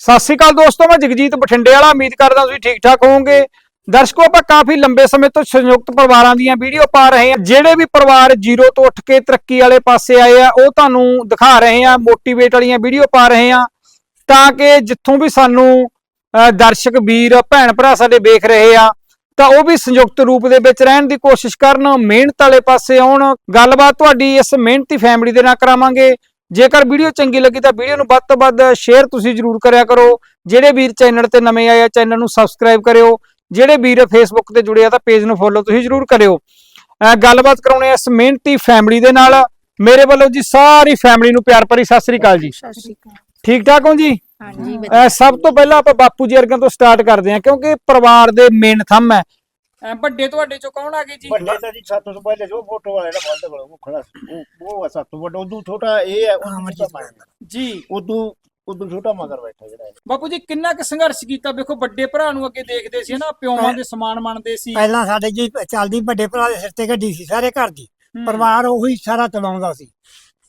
ਸਤਿ ਸ਼੍ਰੀ ਅਕਾਲ ਦੋਸਤੋ ਮੈਂ ਜਗਜੀਤ ਬਠਿੰਡੇ ਵਾਲਾ ਉਮੀਦ ਕਰਦਾ ਤੁਸੀਂ ਠੀਕ ਠਾਕ ਹੋਵੋਗੇ। ਦਰਸ਼ਕੋ ਆਪਾਂ ਕਾਫੀ ਲੰਬੇ ਸਮੇਂ ਤੋਂ ਸੰਯੁਕਤ ਪਰਿਵਾਰਾਂ ਦੀਆਂ ਵੀਡੀਓ ਪਾ ਰਹੇ ਹਾਂ। ਜਿਹੜੇ ਵੀ ਪਰਿਵਾਰ ਜ਼ੀਰੋ ਤੋਂ ਉੱਠ ਕੇ ਤਰੱਕੀ ਵਾਲੇ ਪਾਸੇ ਆਏ ਆ ਉਹ ਤੁਹਾਨੂੰ ਦਿਖਾ ਰਹੇ ਹਾਂ ਮੋਟੀਵੇਟ ਵਾਲੀਆਂ ਵੀਡੀਓ ਪਾ ਰਹੇ ਹਾਂ। ਤਾਂ ਕਿ ਜਿੱਥੋਂ ਵੀ ਸਾਨੂੰ ਅਹ, ਦਰਸ਼ਕ ਵੀਰ ਭੈਣ ਭਰਾ ਸਾਡੇ ਵੇਖ ਰਹੇ ਆ ਤਾਂ ਉਹ ਵੀ ਸੰਯੁਕਤ ਰੂਪ ਦੇ ਵਿੱਚ ਰਹਿਣ ਦੀ ਕੋਸ਼ਿਸ਼ ਕਰਨ ਮਿਹਨਤ ਵਾਲੇ ਪਾਸੇ ਆਉਣ। ਗੱਲਬਾਤ ਤੁਹਾਡੀ ਇਸ ਮਿਹਨਤੀ ਫੈਮਿਲੀ ਦੇ ਨਾਲ ਕਰਾਵਾਂਗੇ। ਜੇਕਰ ਵੀਡੀਓ ਚੰਗੀ ਲੱਗੀ ਤਾਂ ਵੀਡੀਓ ਨੂੰ ਵੱਧ ਤੋਂ ਵੱਧ ਸ਼ੇਅਰ ਤੁਸੀਂ ਜਰੂਰ ਕਰਿਆ ਕਰੋ। ਜਿਹੜੇ ਵੀਰ ਚੈਨਲ ਤੇ ਨਵੇਂ ਆਏ ਆ ਚੈਨਲ ਨੂੰ ਸਬਸਕ੍ਰਾਈਬ ਕਰਿਓ। ਜਿਹੜੇ ਵੀਰ ਫੇਸਬੁੱਕ ਤੇ ਜੁੜੇ ਆ ਤਾਂ ਪੇਜ ਨੂੰ ਫੋਲੋ ਤੁਸੀਂ ਜਰੂਰ ਕਰਿਓ। ਗੱਲਬਾਤ ਕਰਾਉਣੇ ਆ ਇਸ ਮਿਹਨਤੀ ਫੈਮਿਲੀ ਦੇ ਨਾਲ। ਮੇਰੇ ਵੱਲੋਂ ਜੀ ਸਾਰੀ ਫੈਮਿਲੀ ਨੂੰ ਪਿਆਰ ਭਰੀ ਸਤਿ ਸ੍ਰੀ ਅਕਾਲ ਜੀ। ਸਤਿ ਸ਼੍ਰੀ ਅਕਾਲ। ਠੀਕ ਠਾਕ ਹੋ ਜੀ? ਹਾਂਜੀ ਸਭ ਤੋਂ ਪਹਿਲਾਂ ਆਪਾਂ ਬਾਪੂ ਜੀ ਵਰਗਿਆਂ ਤੋਂ ਸਟਾਰਟ ਕਰਦੇ ਹਾਂ ਕਿਉਂਕਿ ਪਰਿਵਾਰ ਦੇ ਮੇਨ ਥੰਮ ਹੈ। ਅਹ ਵੱਡੇ ਤੁਹਾਡੇ ਚੋਂ ਕੌਣ ਆ ਗਏ ਜੀ? ਵੱਡੇ ਤਾਂ ਜੀ ਸੱਤ ਤੋਂ ਪਹਿਲੇ ਜੋ ਫੋਟੋ ਵਾਲੇ ਦਾ ਬਲਦ ਕੋਲ ਉਹ ਖੜਾ ਸੀ। ਉਹ ਉਹ ਆ ਸੱਤ ਤੋਂ ਵੱਡਾ ਉਦੋਂ ਛੋਟਾ ਇਹ ਹੈ ਉਦੋਂ ਛੋਟਾ ਮਗਰ। ਜੀ। ਉਦੋਂ ਉਦੋਂ ਛੋਟਾ ਮਗਰ ਬੈਠਾ ਜਿਹੜਾ ਇਹ। ਬਾਪੂ ਜੀ ਕਿੰਨਾ ਕੁ ਸੰਘਰਸ਼ ਕੀਤਾ? ਵੇਖੋ ਵੱਡੇ ਭਰਾ ਨੂੰ ਅੱਗੇ ਦੇਖਦੇ ਸੀ ਨਾ ਪਿਓਾਂ ਦੇ ਸਮਾਨ ਮੰਨਦੇ ਸੀ। ਪਹਿਲਾਂ ਸਾਡੇ ਜੀ ਚੱਲਦੀ ਵੱਡੇ ਭਰਾ ਦੇ ਸਿਰ ਤੇ ਗੱਡੀ ਸੀ ਸਾਰੇ ਘਰ ਦੀ। ਹੂੰ। ਪਰਿਵਾਰ ਉਹੀ ਸਾਰਾ ਚਲਾਉਂਦਾ ਸੀ।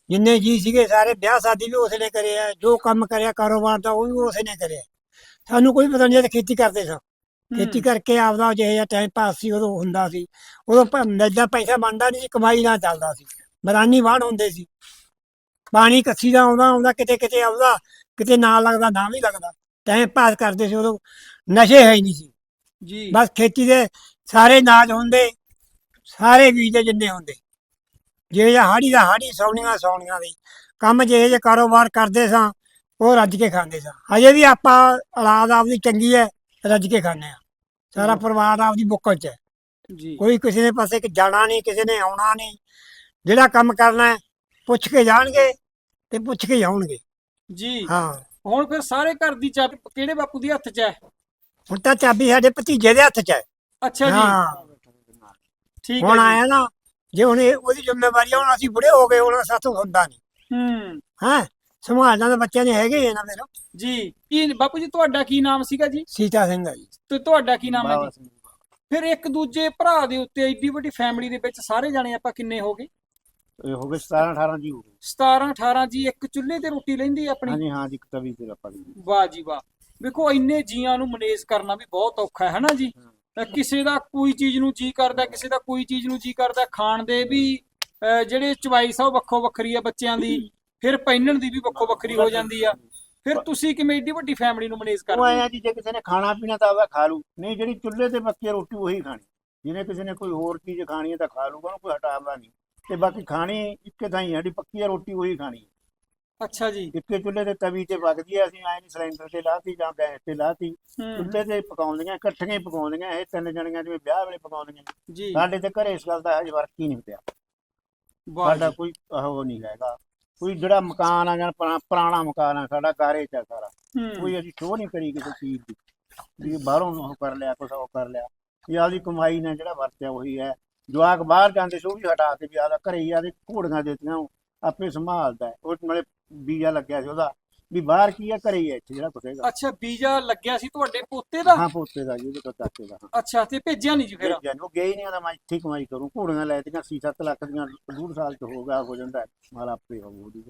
ਜਿੰਨੇ ਜੀ ਸੀਗੇ ਸਾਰੇ ਵਿਆਹ ਸ਼ਾਦੀ ਵੀ ਉਸਨੇ ਕਰਿਆ ਜੋ ਕੰਮ ਕਰਿਆ ਕਾਰੋਬਾਰ ਦਾ ਉਹ ਵੀ ਉਸਨੇ ਕਰਿਆ। ਸਾਨੂੰ ਕੋਈ ਪਤਾ ਨਹੀਂ ਜਦ ਖੇਤੀ ਕਰਦੇ ਸਾਂ। ਖੇਤੀ ਕਰਕੇ ਆਪਦਾ ਜਿਹੇ ਜਿਹਾ ਟਾਈਮ ਪਾਸ ਸੀ ਉਦੋਂ ਹੁੰਦਾ ਸੀ। ਉਦੋਂ ਮਿਲਦਾ ਪੈਸਾ ਬਣਦਾ ਨਹੀਂ ਸੀ ਕਮਾਈ ਨਾਲ ਚੱਲਦਾ ਸੀ। ਬਰਾਨੀ ਵਾਹਣ ਹੁੰਦੇ ਸੀ। ਪਾਣੀ ਕੱਸੀ ਦਾ ਆਉਂਦਾ ਆਉਂਦਾ ਕਿਤੇ ਕਿਤੇ ਆਉਂਦਾ ਕਿਤੇ ਨਾ ਲੱਗਦਾ ਨਾ ਵੀ ਲੱਗਦਾ। ਟਾਈਮ ਪਾਸ ਕਰਦੇ ਸੀ ਉਦੋਂ ਨਸ਼ੇ ਹੈ ਹੀ ਨਹੀਂ ਸੀ। ਜੀ। ਬਸ ਖੇਤੀ ਦੇ ਸਾਰੇ ਨਾਜ ਹੁੰਦੇ ਸਾਰੇ ਬੀਜ ਦੇ ਜਿੰਨੇ ਹੁੰਦੇ। ਜੇ ਜਾਂ ਹਾੜੀ ਦਾ ਹਾੜੀ ਸੌਣੀਆਂ ਸੌਣੀਆਂ ਦੀ। ਕੰਮ ਜੇ ਜੇ ਕਾਰੋਬਾਰ ਕਰਦੇ ਸਾਂ ਉਹ ਰੱਜ ਕੇ ਖਾਂਦੇ ਸਾਂ। ਹਜੇ ਵੀ ਆਪਾਂ ਔਲਾਦ ਆਪਦੀ ਚੰਗੀ ਹੈ ਰੱਜ ਕੇ ਖਾਂਦੇ ਆ ਸਾਰਾ ਪਰਿਵਾਰ ਆਪਦੀ ਬੁੱਕਲ 'ਚ ਹੈ। ਜੀ। ਕੋਈ ਕਿਸੇ ਦੇ ਪਾਸੇ ਕਿ ਜਾਣਾ ਨਹੀਂ ਕਿਸੇ ਨੇ ਆਉਣਾ ਨਹੀਂ ਜਿਹੜਾ ਕੰਮ ਕਰਨਾ ਹੈ ਪੁੱਛ ਕੇ ਜਾਣਗੇ ਤੇ ਪੁੱਛ ਕੇ ਹੀ ਆਉਣਗੇ। ਜੀ। ਹਾਂ। ਹੁਣ ਫਿਰ ਸਾਰੇ ਘਰ ਦੀ ਚਾਬੀ ਕਿਹੜੇ ਬਾਪੂ ਦੀ ਹੱਥ 'ਚ ਹੈ? ਹੁਣ ਤਾਂ ਚਾਬੀ ਸਾਡੇ ਭਤੀਜੇ ਦੇ ਹੱਥ 'ਚ ਹੈ। ਅੱਛਾ ਜੀ। ਹਾਂ। ਠੀਕ ਹੁਣ ਹੈ ਆਇਆ ਨਾ ਜੇ ਹੁਣ ਇਹ ਉਹਦੀ ਜ਼ਿੰਮੇਵਾਰੀ ਆ, ਹੁਣ ਅਸੀਂ ਬੁੜੇ ਹੋ ਗਏ ਹੁਣ ਸਾਥੋਂ ਹੁੰਦਾ ਨਹੀਂ। ਹੂੰ। ਹੈ? ਸੰਭਾਲਣਾ ਤਾਂ ਬੱਚਿਆਂ ਨੇ ਹੈਗੇ ਆ ਨਾ ਮੇਰਾ ਜੀ ਕੀ ਬਾਪੂ ਜੀ ਤੁਹਾਡਾ ਕੀ ਨਾਮ ਸੀਗਾ ਜੀ? ਸੀਤਾ ਸਿੰਘ ਆ ਜੀ। ਤੇ ਤੁਹਾਡਾ ਕੀ ਨਾਮ ਹੈ ਬਾਵਾ ਜੀ ਸਿੰਘ ਜੀ। ਫਿਰ ਇੱਕ ਦੂਜੇ ਭਰਾ ਦੇ ਉੱਤੇ ਐਡੀ ਵੱਡੀ ਫੈਮਿਲੀ ਦੇ ਵਿੱਚ ਸਾਰੇ ਜਾਣੇ ਆਪਾਂ ਕਿੰਨੇ ਹੋ ਗਏ? ਇਹ ਹੋ ਗਏ 17 18 ਜੀ ਹੋ ਗਏ। 17 18 ਜੀ ਇੱਕ ਚੁੱਲ੍ਹੇ ਤੇ ਰੋਟੀ ਲੈਂਦੀ ਆਪਣੀ? ਹਾਂਜੀ ਹਾਂ ਜੀ ਇੱਕ ਤਵੀ ਤੇ ਆਪਾਂ ਦੀ। ਵਾਹ ਜੀ ਵਾਹ। ਵੇਖੋ ਇੰਨੇ ਜੀਆਂ ਨੂੰ ਮੈਨੇਜ ਕਰਨਾ ਵੀ ਬਹੁਤ ਔਖਾ ਹੈ ਨਾ ਜੀ? ਤਾਂ ਕਿਸੇ ਦਾ ਕੋਈ ਚੀਜ਼ ਨੂੰ ਜੀ ਕਰਦਾ ਕਿਸੇ ਦਾ ਕੋਈ ਚੀਜ਼ ਨੂੰ ਜੀ ਕਰਦਾ ਖਾਣ ਦੇ ਵੀ ਅਹ, ਜਿਹੜੇ ਚੁਆਇਸ ਆ ਉਹ ਵੱਖੋ ਵੱਖਰੀ ਆ ਬੱਚਿਆਂ ਦੀ। ਫਿਰ ਪਹਿਨਣ ਦੀ ਵੀ ਵੱਖੋ ਵੱਖਰੀ ਹੋ ਜਾਂਦੀ ਆ। ਫਿਰ ਤੁਸੀਂ ਕਿਵੇਂ ਏਡੀ ਵੱਡੀ ਫੈਮਿਲੀ ਨੂੰ ਮੈਨੇਜ ਉਹ ਕਰਦੇ ਹੋ? ਆਇਆ ਜੀ ਜੇ ਕਿਸੇ ਨੇ ਖਾਣਾ ਪੀਣਾ ਤਾਂ ਆਵਾ ਖਾ ਲੂ ਨਹੀਂ ਜਿਹੜੀ ਚੁੱਲ੍ਹੇ ਤੇ ਪੱਕੀ ਰੋਟੀ ਉਹੀ ਖਾਣੀ। ਜਿਹਨੇ ਕਿਸੇ ਨੇ ਕੋਈ ਹੋਰ ਚੀਜ਼ ਖਾਣੀ ਹੈ ਤਾਂ ਖਾ ਲੂਗਾ ਉਹਨੂੰ ਕੋਈ ਹਟਾਉਂਦਾ ਨਹੀਂ। ਤੇ ਬਾਕੀ ਖਾਣੀ ਇੱਕੇ ਥਾਂ ਹੀ ਜਿਹੜੀ ਪੱਕੀ ਰੋਟੀ ਉਹੀ ਖਾਣੀ। ਅੱਛਾ ਜੀ। ਇੱਕੇ ਚੁੱਲ੍ਹੇ ਤੇ ਤਵੀ ਤੇ ਪੱਕਦੀ ਹੈ ਅਸੀਂ ਐ ਨਹੀਂ ਸਿਲੰਡਰ ਤੇ ਲਾਤੀ ਜਾਂ ਗੈਸ ਤੇ ਲਾਤੀ। ਚੁੱਲ੍ਹੇ ਤੇ ਪਕਾਉਂਦੀਆਂ ਇਕੱਠੀਆਂ ਹੀ ਪਕਾਉਂਦੀਆਂ ਇਹ ਤਿੰਨ ਜਣੀਆਂ ਜਿਵੇਂ ਵਿਆਹ ਵੇਲੇ ਪਕਾਉਂਦੀਆਂ। ਸਾਡੇ ਤੇ ਘਰੇ ਇਸ ਗੱਲ ਦਾ ਹਜੇ ਵਰਕ ਹੀ ਨਹੀਂ ਪਿਆ। ਸਾਡਾ। ਕੋਈ ਉਹ ਨਹੀਂ ਹੈਗਾ। ਕੋਈ ਜਿਹੜਾ ਮਕਾਨ ਆ ਜਾਂ ਪੁਰਾ- ਪੁਰਾਣਾ ਮਕਾਨ ਆ ਸਾਡਾ ਘਰੇ ਚ ਆ ਸਾਰਾ। ਹੂੰ। ਕੋਈ ਅਸੀਂ ਸ਼ੋਅ ਨਹੀਂ ਕਰੀ ਕਿਸੇ ਚੀਜ਼ ਦੀ। ਵੀ ਬਾਹਰੋਂ ਉਹ ਕਰ ਲਿਆ ਕੁਛ ਉਹ ਕਰ ਲਿਆ। ਇਹ ਆਪਦੀ ਕਮਾਈ ਨਾਲ ਜਿਹੜਾ ਵਰਤਿਆ ਉਹੀ ਹੈ। ਜਵਾਕ ਬਾਹਰ ਜਾਂਦੇ ਸੀ ਉਹ ਵੀ ਹਟਾ ਕੇ ਵੀ ਆਦਾ ਘਰੇ ਹੀ ਆਦੇ ਘੋੜੀਆਂ ਦੇਤੀਆਂ ਉਹ ਆਪੇ ਸੰਭਾਲਦਾ। ਹੈ। ਉਹ ਨਾਲੇ ਵੀਜ਼ਾ ਲੱਗਿਆ ਸੀ ਉਹਦਾ। ਵੀ ਬਾਹਰ ਕੀ ਆ ਘਰੇ ਹੀ ਇੱਥੇ ਜਿਹੜਾ ਕੁਛ ਹੈਗਾ। ਅੱਛਾ ਵੀਜ਼ਾ ਲੱਗਿਆ ਸੀ ਤੁਹਾਡੇ ਪੋਤੇ ਦਾ? ਹਾਂ ਪੋਤੇ ਦਾ ਜੀ ਉਹਦੇ ਤੋਂ ਚਾਚੇ ਦਾ ਹਾਂ। ਅੱਛਾ ਤੇ ਭੇਜਿਆ ਨਹੀਂ ਜੀ ਫਿਰ? ਭੇਜਿਆ ਨੀ, ਉਹ ਗਏ ਨਹੀਂ ਆਦਾ ਮੈਂ ਇੱਥੇ ਕਮਾਈ ਕਰੂੰ ਘੋੜੀਆਂ ਲੈ ਤੀਆਂ 6-7 ਲੱਖ ਦੀਆਂ ਡੂਢ ਸਾਲ ਚ ਹੋ ਗਿਆ ਹੋ ਜਾਂਦਾ ਹੈ, ਮਾਲ ਆਪੇ ਹੋ ਉਹਦੀ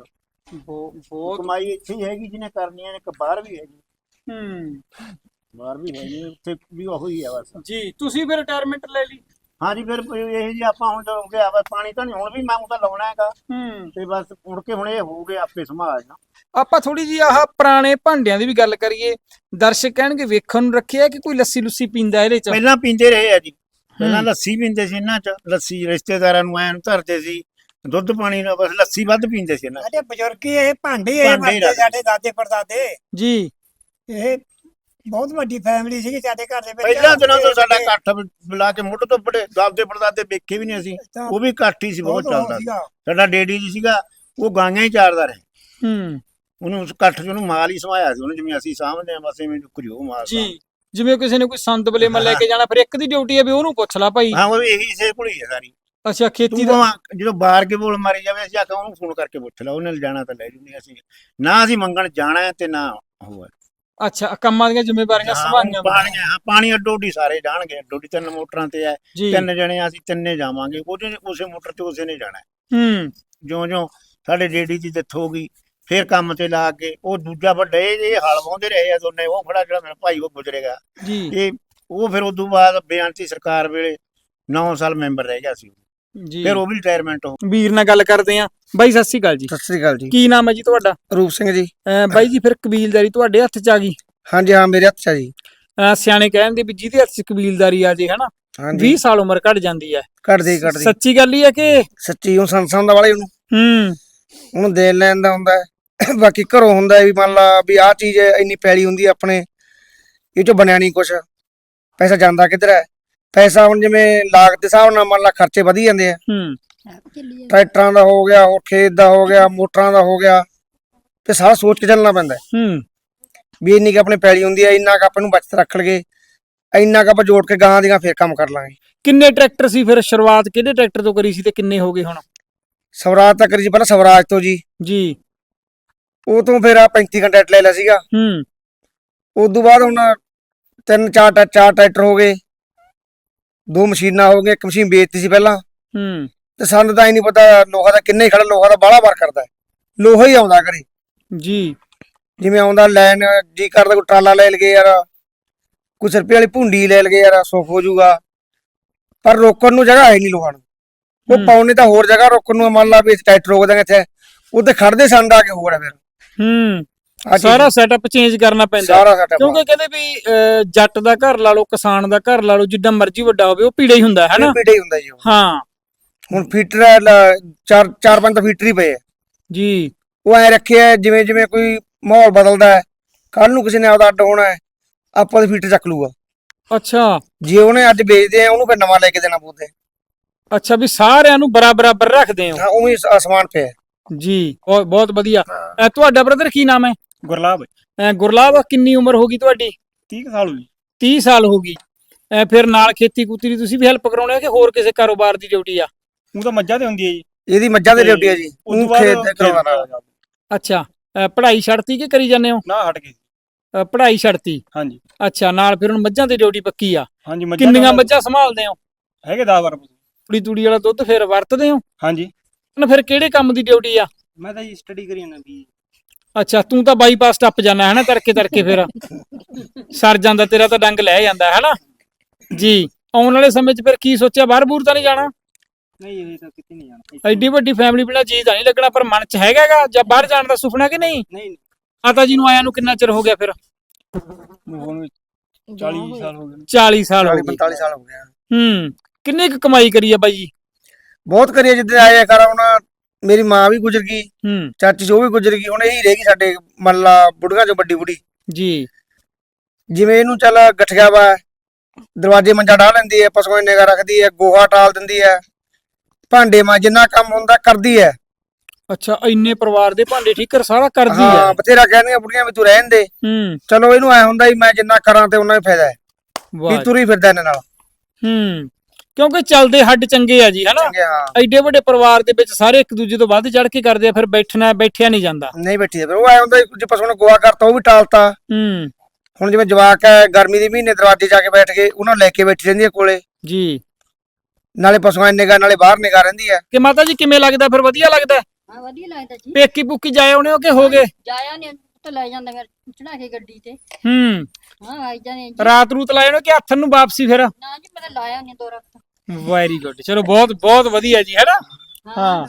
ਬਹੁ- ਬਹੁਤ ਕਮਾਈ ਇੱਥੇ ਹੀ ਹੈਗੀ ਜਿਹਨੇ ਕਰਨੀ ਹੈ ਇੱਕ ਬਾਹਰ ਵੀ ਹੈਗੀ। ਹੂੰ। ਬਾਹਰ ਵੀ ਹੈਗੀ ਉੱਥੇ ਵੀ ਉਹੀ ਹੈ ਬਸ। ਜੀ ਤੁਸੀਂ ਫਿਰ ਰਿਟਾਇਰਮੈਂਟ ਲੈ ਲਈ? ਹਾਂਜੀ ਫਿਰ ਇਹ ਜੀ ਆਪਾਂ ਹੁਣ ਜਦੋਂ ਗਿਆ ਬਸ ਪਾਣੀ ਤਾਂ ਨਹੀਂ ਹੁਣ ਵੀ ਮੈਂ ਉਹ ਤਾਂ ਲਾਉਣਾ ਹੈਗਾ। ਹੂੰ। ਤੇ ਬਸ ਮੁੜ ਕੇ ਹੁਣ ਇਹ ਹੋ ਗਏ ਆਪੇ ਸੰਭਾਲਣਾ ਆਪਾਂ ਥੋੜੀ ਜੀ ਆਹ ਪੁਰਾਣੇ ਭਾਂਡਿਆਂ ਦੀ ਵੀ ਗੱਲ ਕਰੀਏ ਦਰਸ਼ਕ ਕਹਿਣਗੇ ਵੇਖਣ ਨੂੰ ਰੱਖਿਆ ਕਿ ਕੋਈ ਲੱਸੀ ਲੁੱਸੀ ਪੀਂਦਾ ਇਹਦੇ ਚ? ਪਹਿਲਾਂ ਪੀਂਦੇ ਰਹੇ ਆ ਜੀ। ਪਹਿਲਾਂ। ਲੱਸੀ ਪੀਂਦੇ ਸੀ ਇਹਨਾਂ ਚ ਲੱਸੀ ਰਿਸ਼ਤੇਦਾਰਾਂ ਨੂੰ ਐਨ ਧਰਦੇ ਸੀ ਦੁੱਧ ਪਾਣੀ ਨਾਲ ਬਸ ਲੱਸੀ ਵੱਧ ਪੀਂਦੇ ਸੀ ਇਹਨਾਂ। ਸਾਡੇ ਬਜ਼ੁਰਗ ਹੀ ਇਹ ਭਾਂਡੇ ਇਹ ਭਾਂਡੇ। ਸਾਡੇ ਦਾਦੇ ਪੜਦਾਦੇ। ਜੀ। ਇਹ ਬਹੁਤ ਵੱਡੀ ਫੈਮਿਲੀ ਸੀਗੀ ਸਾਡੇ ਘਰ ਦੇ ਵਿੱਚ। ਪਹਿਲਾਂ ਦਿਨਾਂ ਤੋਂ ਸਾਡਾ ਇਕੱਠ ਬੁਲਾ ਕੇ ਮੁੱਢ ਤੋਂ ਬੜੇ ਦਾਦੇ ਪੜਦਾਦੇ ਵੇਖੇ ਵੀ ਨਹੀਂ ਅਸੀਂ। ਉਹ ਵੀ ਇਕੱਠ ਹੀ ਸੀ ਬਹੁਤ ਚੱਲਦਾ ਸੀਗਾ। ਸਾਡਾ ਡੇਡੀ ਜੀ ਸੀਗਾ ਉਹ ਗਾਂਆਂ ਹੀ ਚਾਰਦਾ ਰਿਹਾ। ਹੂੰ। ਉਹਨੂੰ ਉਸ ਇਕੱਠ 'ਚ ਉਹਨੂੰ ਮਾਲ ਹੀ ਸਮਾਇਆ ਸੀ ਉਹਨੂੰ ਜਿਵੇਂ ਅਸੀਂ ਸਾਹਮਣੇ ਆ ਬਸ ਐਵੇਂ ਟੁਕਰੀ ਉਹ ਮਾਲ ਜੀ ਜਿਵੇਂ ਕਿਸੇ ਨੇ ਕੋਈ ਸੰਦ ਬਲੇਮਾ ਲੈ ਕੇ ਜਾਣਾ ਫਿਰ ਇੱਕ ਦੀ ਡਿਊਟੀ ਹੈ ਵੀ ਉਹਨੂੰ ਪੁੱਛ ਲਾ ਭਾਈ। ਹਾਂ ਉਹ ਵੀ ਇਹੀ ਸੇ ਕੋਲ ਹੀ ਸਾਰੀ। ਅੱਛਾ ਖੇਤੀ ਦਾ ਜਦੋਂ ਬਾਹਰ ਕੇ ਬੋਲ ਮਾਰੀ ਜਾਵੇ ਅਸੀਂ ਆਖਾਂ ਉਹਨੂੰ ਫੋਨ ਕਰਕੇ ਪੁੱਛ ਲਾ ਉਹਨੇ ਜਾਣਾ ਤਾਂ ਲੈ ਜੂਨੀ ਅਸੀਂ। ਨਾ ਅਸੀਂ ਮੰਗਣ ਜਾਣਾ ਹੈ ਤੇ ਨਾ ਹੋਇਆ ਅੱਛਾ ਕੰਮਾਂ ਦੀਆਂ ਜ਼ਿੰਮੇਵਾਰੀਆਂ ਸੰਭਾਲੀਆਂ ਪਾਣੀ ਹਾਂ ਪਾਣੀ ਅੱਡੋ ਅੱਡੀ ਸਾਰੇ ਜਾਣਗੇ ਅੱਡੋ ਅੱਡੀ ਤਿੰਨ ਮੋਟਰਾਂ ਤੇ ਜੀ। ਤਿੰਨ ਜਣੇ ਅਸੀਂ ਤਿੰਨੇ ਜਾਵਾਂਗੇ ਉਹਦੇ ਉਸੇ ਮੋਟਰ ਤੇ ਉਸੇ ਨੇ ਜਾਣਾ। ਹੈ। ਹੂੰ ਜਿਉਂ ਜਿਉਂ ਸਾਡੇ ਡੇਡੀ ਦੀ ਡੈਥ ਹੋ ਗਈ ਫਿਰ ਕੰਮ ਤੇ ਲਾ ਕੇ ਉਹ ਦੂਜਾ ਵੱਡਾ ਇਹ ਇਹ ਹਲ ਵਾਉਂਦੇ ਰਹੇ ਆ ਦੋਨੇ ਉਹ ਖੜਾ ਜਿਹੜਾ ਮੇਰਾ ਭਾਈ ਉਹ ਗੁਜ਼ਰੇਗਾ। ਜੀ। ਇਹ ਉਹ ਫਿਰ ਉਦੋਂ ਬਾਅਦ ਬੇਅੰਤੀ ਸਰਕਾਰ ਵੇਲੇ 9 ਸਾਲ ਮੈਂਬਰ ਰਹਿ ਗਿਆ ਸੀ। ਜੀ। ਫਿਰ ਉਹ ਵੀ ਰਿਟਾਇਰਮੈਂਟ ਹੋ ਵੀਰ ਨਾਲ ਗੱਲ ਕਰਦੇ ਆ ਬਾਈ ਸਤਿ ਸ਼੍ਰੀ ਅਕਾਲ ਜੀ। ਸਤਿ ਸ੍ਰੀ ਅਕਾਲ ਜੀ। ਕੀ ਨਾਮ ਹੈ ਜੀ ਤੁਹਾਡਾ? ਰੂਪ ਸਿੰਘ ਜੀ। ਬਾਈ ਜੀ ਫਿਰ ਕਬੀਲਦਾਰੀ ਤੁਹਾਡੇ ਹੱਥ 'ਚ ਆ ਗਈ? ਹਾਂਜੀ ਹਾਂ ਮੇਰੇ ਹੱਥ 'ਚ ਆ ਜੀ। ਸਿਆਣੇ ਕਹਿੰਦੇ ਵੀ ਜਿਹਦੇ ਹੱਥ 'ਚ ਕਬੀਲਦਾਰੀ ਆ ਜੇ ਹਨਾ? ਹਾਂਜੀ। 20 ਸਾਲ ਉਮਰ ਘਟ ਜਾਂਦੀ ਹੈ। ਕੱਢਦੇ ਕੱਢਦੇ ਸੱਚੀ ਗੱਲ ਹੀ ਹੈ ਕਿ? ਸੱਚੀ ਉਹ ਸੰਸਾਂ ਦਾ ਵਾਲੇ ਉਹਨੂੰ। ਹੂੰ। ਉਹਨੂੰ ਦੇਣ ਲੈਣ ਦਾ ਹੁੰਦਾ ਹੈ। ਬਾਕੀ ਘਰੋਂ ਹੁੰਦਾ ਵੀ ਮੰਨ ਲਾ ਵੀ ਆਹ ਚੀਜ਼ ਇੰਨੀ ਪੈਲੀ ਹੁੰਦੀ ਆਪਣੇ। ਇਹ ਚੋਂ ਬਣਿਆ ਨਹੀਂ ਕੁਛ। ਪੈਸਾ ਜਾਂਦਾ ਕਿੱਧਰ ਹੈ? ਪੈਸਾ ਹੁਣ ਜਿਵੇਂ ਲਾਗਤ ਦੇ ਹਿਸਾਬ ਨਾਲ ਮੰਨ ਲਾ ਖਰਚੇ ਵਧੀ ਜਾਂਦੇ ਆ। ਹੂੰ। ਟਰੈਕਟਰਾਂ ਦਾ ਹੋ ਗਿਆ ਹੋਰ ਖੇਤ ਦਾ ਹੋ ਗਿਆ ਮੋਟਰਾਂ ਦਾ ਹੋ ਗਿਆ ਤੇ ਸਾਰਾ ਸੋਚ ਕੇ ਚੱਲਣਾ ਪੈਂਦਾ। ਹੈ। ਹੂੰ ਵੀ ਇੰਨੀ ਕੁ ਆਪਣੇ ਪੈਲੀ ਹੁੰਦੀ ਹੈ ਇੰਨਾ ਕੁ ਆਪਾਂ ਨੂੰ ਬਚਤ ਰੱਖ ਲਗੇ ਇੰਨਾ ਕੁ ਆਪਾਂ ਜੋੜ ਕੇ ਗਾਂ ਦੀਆਂ ਫੇਰ ਕੰਮ ਕਰ ਲਾਂਗੇ। ਕਿੰਨੇ ਟਰੈਕਟਰ ਸੀ ਫਿਰ ਸ਼ੁਰੂਆਤ ਕਿਹੜੇ ਟਰੈਕਟਰ ਤੋਂ ਕਰੀ ਸੀ ਤੇ ਕਿੰਨੇ ਹੋ ਗਏ ਹੁਣ? ਸਵਰਾਜ ਤੱਕ ਜੀ ਪਹਿਲਾਂ ਸਵਰਾਜ ਤੋਂ ਜੀ। ਜੀ। ਉਹ ਤੋਂ ਫਿਰ ਆ 35 ਕੰਟੈਕਟ ਲੈ ਲਿਆ ਸੀਗਾ। ਹੂੰ। ਉਸ ਤੋਂ ਬਾਅਦ ਹੁਣ ਤਿੰਨ ਚਾਰ ਟਰੈ- ਚਾਰ ਟਰੈਕਟਰ ਹੋ ਗਏ। ਦੋ ਮਸ਼ੀਨਾਂ ਹੋ ਗਈਆਂ ਇੱਕ ਮਸ਼ੀਨ ਵੇਚਤੀ ਸੀ ਪਹਿਲਾਂ। ਹੂੰ। ਤੇ ਸਾਨੂੰ ਤਾਂ ਹੀ ਨਹੀਂ ਪਤਾ ਲੋਹਾ ਦਾ ਕਿੰਨੇ ਖੜਾ ਲੋਹਾ ਦਾ ਬਾਹਲਾ ਵਾਰ ਕਰਦਾ ਹੈ। ਲੋਹਾ ਹੀ ਆਉਂਦਾ ਕਰੇ ਜੀ। ਜਿਵੇਂ ਆਉਂਦਾ ਲੈਣ ਜੀ ਕਰਦਾ ਕੋਈ ਟਰਾਲਾ ਲੈ ਲਗੇ ਯਾਰ ਕੁਛ ਰੁਪਏ ਵਾਲੀ ਭੁੰਡੀ ਲੈ ਲਗੇ ਯਾਰ ਸੁੱਖ ਹੋ ਜਾਊਗਾ। ਪਰ ਰੋਕਣ ਨੂੰ ਜਗ੍ਹਾ ਹੈ ਨਹੀਂ ਲੋਹਾ ਨੂੰ। ਉਹ। ਪਾਉਣੇ ਤਾਂ ਹੋਰ ਜਗ੍ਹਾ ਰੋਕਣ ਨੂੰ ਆ, ਮੰਨ ਲਾ ਵੀ ਟਰੈਕਟਰ ਰੋਕ ਦਾਂਗੇ ਇੱਥੇ ਉੱਤੇ ਖੜਦੇ ਸੰਦ ਆ ਕੇ ਹੋਰ ਆ ਫਿਰ। ਹੂੰ। ਸਾਰਾ ਸੈਟਅਪ ਚੇਂਜ ਕਰਨਾ ਪੈਂਦਾ। ਸਾਰਾ ਕਿਉਂਕਿ ਕਹਿੰਦੇ ਵੀ ਅਹ, ਜੱਟ ਦਾ ਘਰ ਲਾ ਲਓ ਕਿਸਾਨ ਦਾ ਘਰ ਲਾ ਲਓ ਜਿੱਦਾਂ ਮਰਜ਼ੀ ਵੱਡਾ ਹੋਵੇ ਉਹ ਪੀੜਾ ਹੀ ਹੁੰਦਾ ਹੈ ਨਾ? ਪੀੜਾ ਹੀ ਹੁੰਦਾ ਜੀ ਉਹ। ਹਾਂ। ਹੁਣ ਫੀਟਰ ਹੈ ਲ- ਚਾਰ ਚਾਰ ਪੰਜ ਤਾਂ ਫੀਟਰ ਹੀ ਪਏ ਆ। ਜੀ। ਉਹ ਐ ਰੱਖਿਆ ਜਿਵੇਂ ਜਿਵੇਂ ਕੋਈ ਮਾਹੌਲ ਬਦਲਦਾ ਹੈ ਕੱਲ ਨੂੰ ਕਿਸੇ ਨੇ ਆਪਦਾ ਅੱਡ ਹੋਣਾ ਹੈ ਆਪਾਂ ਦੇ ਫੀਟਰ ਚੱਕ ਲੂਗਾ ਅੱਛਾ। ਜੇ ਉਹਨੇ ਅੱਜ ਵੇਚਦੇ ਆ ਉਹਨੂੰ ਫਿਰ ਨਵਾਂ ਲੈ ਕੇ ਦੇਣਾ ਪਊਗਾ ਅੱਛਾ ਵੀ ਸਾਰਿਆਂ ਨੂੰ ਬਰਾਬਰ ਬਰਾਬਰ ਰੱਖਦੇ ਹੋ? ਹਾਂ ਉਵੇਂ ਹੀ ਆਸਮਾਨ ਪਿਆ। ਹੈ। ਜੀ ਬਹੁਤ ਬਹੁਤ ਵਧੀਆ। ਅਹ, ਤੁਹਾਡਾ ਬ੍ਰਦਰ ਕੀ ਨਾਮ ਹੈ? ਗੁਰਲਾਬ। ਅਹ, ਗੁਰਲਾਬ ਕਿੰਨੀ ਉਮਰ ਹੋ ਗਈ ਤੁਹਾਡੀ? 30 ਕੁ ਸਾਲ ਹੋਈ 30 ਸਾਲ ਹੋ ਗਈ। ਅਹ, ਫਿਰ ਨਾਲ ਖੇਤੀ ਕੁੱਤੀ ਦੀ ਤੁਸੀਂ ਵੀ ਹੈਲਪ ਕਰਾਉਣੇ ਹੋ ਕਿ ਹੋਰ ਕਿਸੇ ਕਾਰੋਬਾਰ ਦੀ ਡਿਊਟੀ ਆ? ਉਹ ਤਾਂ ਮੱਝਾਂ ਤੇ ਹੁੰਦੀ ਹੈ ਜੀ। ਇਹਦੀ ਮੱਝਾਂ ਦੇ ਤੇ ਡਿਊਟੀ ਹੈ ਜੀ। ਉਹ ਬਾਅਦ ਖੇਤ ਦੇ ਕਰਾਉਣਾ। ਨਾਲ ਅੱਛਾ ਅਹ, ਪੜ੍ਹਾਈ ਛੱਡਤੀ ਕਿ ਕਰੀ ਜਾਂਦੇ ਹੋ? ਨਾ ਹਟ ਗਈ। ਅਹ, ਪੜ੍ਹਾਈ ਛੱਡਤੀ? ਹਾਂਜੀ। ਅੱਛਾ ਨਾਲ ਫਿਰ ਹੁਣ ਮੱਝਾਂ ਦੀ ਡਿਊਟੀ ਪੱਕੀ ਆ। ਹਾਂਜੀ ਮੱਝਾਂ ਕਿੰਨੀਆਂ ਮੱਝਾਂ ਸੰਭਾਲਦੇ ਹੋ? ਹੈਗੇ 10 ਵਾਰ ਕੁੜੀ ਤੂੜੀ ਵਾਲਾ ਦੁੱਧ ਫਿਰ ਵਰਤਦੇ ਹੋ? ਹਾਂਜੀ। ਨਾ ਫਿਰ ਕਿਹੜੇ ਕੰਮ ਦੀ ਡਿਊਟੀ ਆ? ਮੈਂ ਤਾਂ ਜੀ ਸਟੱਡੀ ਕਰੀ ਜਾਂਦਾ ਵੀ ਅੱਛਾ ਤੂੰ ਤਾਂ ਬਾਈਪਾਸ ਟੱਪ ਜਾਣਾ ਹੈ ਨਾ ਤੜਕੇ ਤੜਕੇ ਫਿਰ। ਸਰ ਜਾਂਦਾ ਤੇਰਾ ਤਾਂ ਡੰਗ ਲੈ ਜਾਂਦਾ ਹੈ ਨਾ? ਜੀ ਆਉਣ ਵਾਲੇ ਸਮੇਂ 'ਚ ਫਿਰ ਕੀ ਸੋਚਿਆ? ਬਾਹਰ ਬੂਰ ਤਾਂ ਨਹੀਂ ਜਾਣਾ? ਨਹੀਂ ਇਹ ਤਾਂ ਕਿਤੇ ਨਹੀਂ ਜਾਣਾ। ਐਡੀ ਵੱਡੀ ਫੈਮਿਲੀ ਬਿਨਾ ਜੀ ਤਾਂ ਨਹੀਂ ਲੱਗਣਾ ਪਰ ਮਨ 'ਚ ਹੈਗਾਗਾ ਜਾਂ ਬਾਹਰ ਜਾਣ ਦਾ ਸੁਪਨਾ ਕਿ ਨਹੀਂ? ਨਹੀਂ। ਆਤਾ ਜੀ ਨੂੰ ਆਇਆ ਨੂੰ ਕਿੰਨਾ ਚਿਰ ਹੋ ਗਿਆ ਫਿਰ? ਹੁਣ 40 ਸਾਲ ਹੋ ਗਏ 40 ਸਾਲ ਹੋ 40 ਗਏ 45 ਸਾਲ ਹੋ ਗਏ ਹੂੰ ਕਿੰਨੀ ਕੁ ਕਮਾਈ ਕਰੀ ਆ ਬਾਈ ਜੀ? ਬਹੁਤ ਕਰੀਏ ਜਿੱਦੇ ਆਏ ਆ ਕਰ ਹੁਣ ਮੇਰੀ ਮਾਂ ਵੀ ਗੁਜ਼ਰ ਗਈ ਹੂੰ। ਚਾਚੀ ਜੋ ਵੀ ਗੁਜ਼ਰ ਗਈ ਹੁਣ ਇਹੀ ਰਹਿ ਗਈ ਸਾਡੇ ਮੱਲਾ ਬੁੜੀਆਂ ਚੋਂ ਵੱਡੀ ਬੁੜੀ। ਜੀ। ਜਿਵੇਂ ਇਹਨੂੰ ਚੱਲ ਗਠਿਆ ਵਾ ਦਰਵਾਜ਼ੇ ਮੰਜਾ ਢਾ ਲੈਂਦੀ ਹੈ ਪਸ਼ੂਆਂ ਦੀ ਨਿਗਾਹ ਰੱਖਦੀ ਹੈ ਗੋਹਾ ਟਾਲ ਦਿੰਦੀ ਹੈ ਭਾਂਡੇ ਮਾਂ ਜਿੰਨਾ ਕੰਮ ਹੁੰਦਾ ਕਰਦੀ ਹੈ। ਅੱਛਾ ਇੰਨੇ ਪਰਿਵਾਰ ਦੇ ਭਾਂਡੇ ਠੀਕਰ ਸਾਰਾ ਕਰਦੀ ਹਾਂ ਹੈ। ਬਥੇਰਾ ਕਹਿੰਦੀਆਂ ਬੁੜੀਆਂ ਵੀ ਤੂੰ ਰਹਿਣ ਦੇ। ਹੂੰ। ਚਲੋ ਇਹਨੂੰ ਐ ਹੁੰਦਾ ਵੀ ਮੈਂ ਜਿੰਨਾ ਕਰਾਂ ਤੇ ਉਹਨਾਂ ਹੀ ਫਾਇਦਾ ਹੈ। ਵੀ ਤੁਰੀ ਫਿਰਦਾ ਇਹਨਾਂ ਨਾਲ। ਹੂੰ। ਕਿਉਂਕਿ ਚੱਲਦੇ ਹੱਡ ਚੰਗੇ ਆ ਜੀ ਹਨਾ? ਚੰਗੇ ਹਾਂ। ਐਡੇ ਵੱਡੇ ਪਰਿਵਾਰ ਦੇ ਵਿੱਚ ਸਾਰੇ ਇੱਕ ਦੂਜੇ ਤੋਂ ਵੱਧ ਚੜ ਕੇ ਕਰਦੇ ਆ ਫਿਰ ਬੈਠਣਾ ਬੈਠਿਆ ਨਹੀਂ ਜਾਂਦਾ। ਨਹੀਂ ਬੈਠੀ ਫਿਰ ਉਹ ਐ ਹੁੰਦਾ ਜੇ ਪਸ਼ੂ ਨੇ ਗੋਹਾ ਕਰਤਾ ਉਹ ਵੀ ਟਾਲਤਾ। ਹੂੰ। ਹੁਣ ਜਿਵੇਂ ਜਵਾਕ ਹੈ ਗਰਮੀ ਦੇ ਮਹੀਨੇ ਦਰਵਾਜ਼ੇ ਜਾ ਕੇ ਬੈਠ ਕੇ ਉਹਨਾਂ ਨੂੰ ਲੈ ਕੇ ਬੈਠੀ ਰਹਿੰਦੀ ਹੈ ਕੋਲੇ। ਜੀ। ਨਾਲੇ ਪਸ਼ੂਆਂ ਦੀ ਨਿਗਾਹ ਨਾਲੇ ਬਾਹਰ ਨਿਗਾਹ ਰਹਿੰਦੀ ਹੈ। ਕਿ ਮਾਤਾ ਜੀ ਕਿਵੇਂ ਲੱਗਦਾ? ਫਿਰ ਵਧੀਆ ਲੱਗਦਾ? ਹਾਂ ਵਧੀਆ ਲੱਗਦਾ ਜੀ। ਪੇਕੀ ਪੁੱਕੀ ਜਾਏ ਹੋ ਕਿ ਹੋ ਗਏ? ਜਾਇਆ ਨੇ ਤਾਂ ਲੈ ਜਾਂਦਾ ਫਿਰ ਚੜਾ ਕੇ ਗੱਡੀ ਤੇ। ਹੂੰ। ਹਾਂ ਆਈ ਜਾਂਦੇ ਜੀ। ਰਾਤ ਰੂਤ ਲਾਏ ਹੋ ਕਿ ਹੱਥਨ ਨੂੰ ਵਾਪਸੀ ਫਿਰ? ਨਾ ਜੀ ਮੈਂ ਤਾਂ ਲਾਇਆ ਨਹੀਂ ਦੋ ਰਖਤ ਵੈਰੀ ਗੁੱਡ ਚਲੋ ਬਹੁਤ ਬਹੁਤ ਵਧੀਆ ਜੀ ਹੈਨਾ? ਹਾਂ।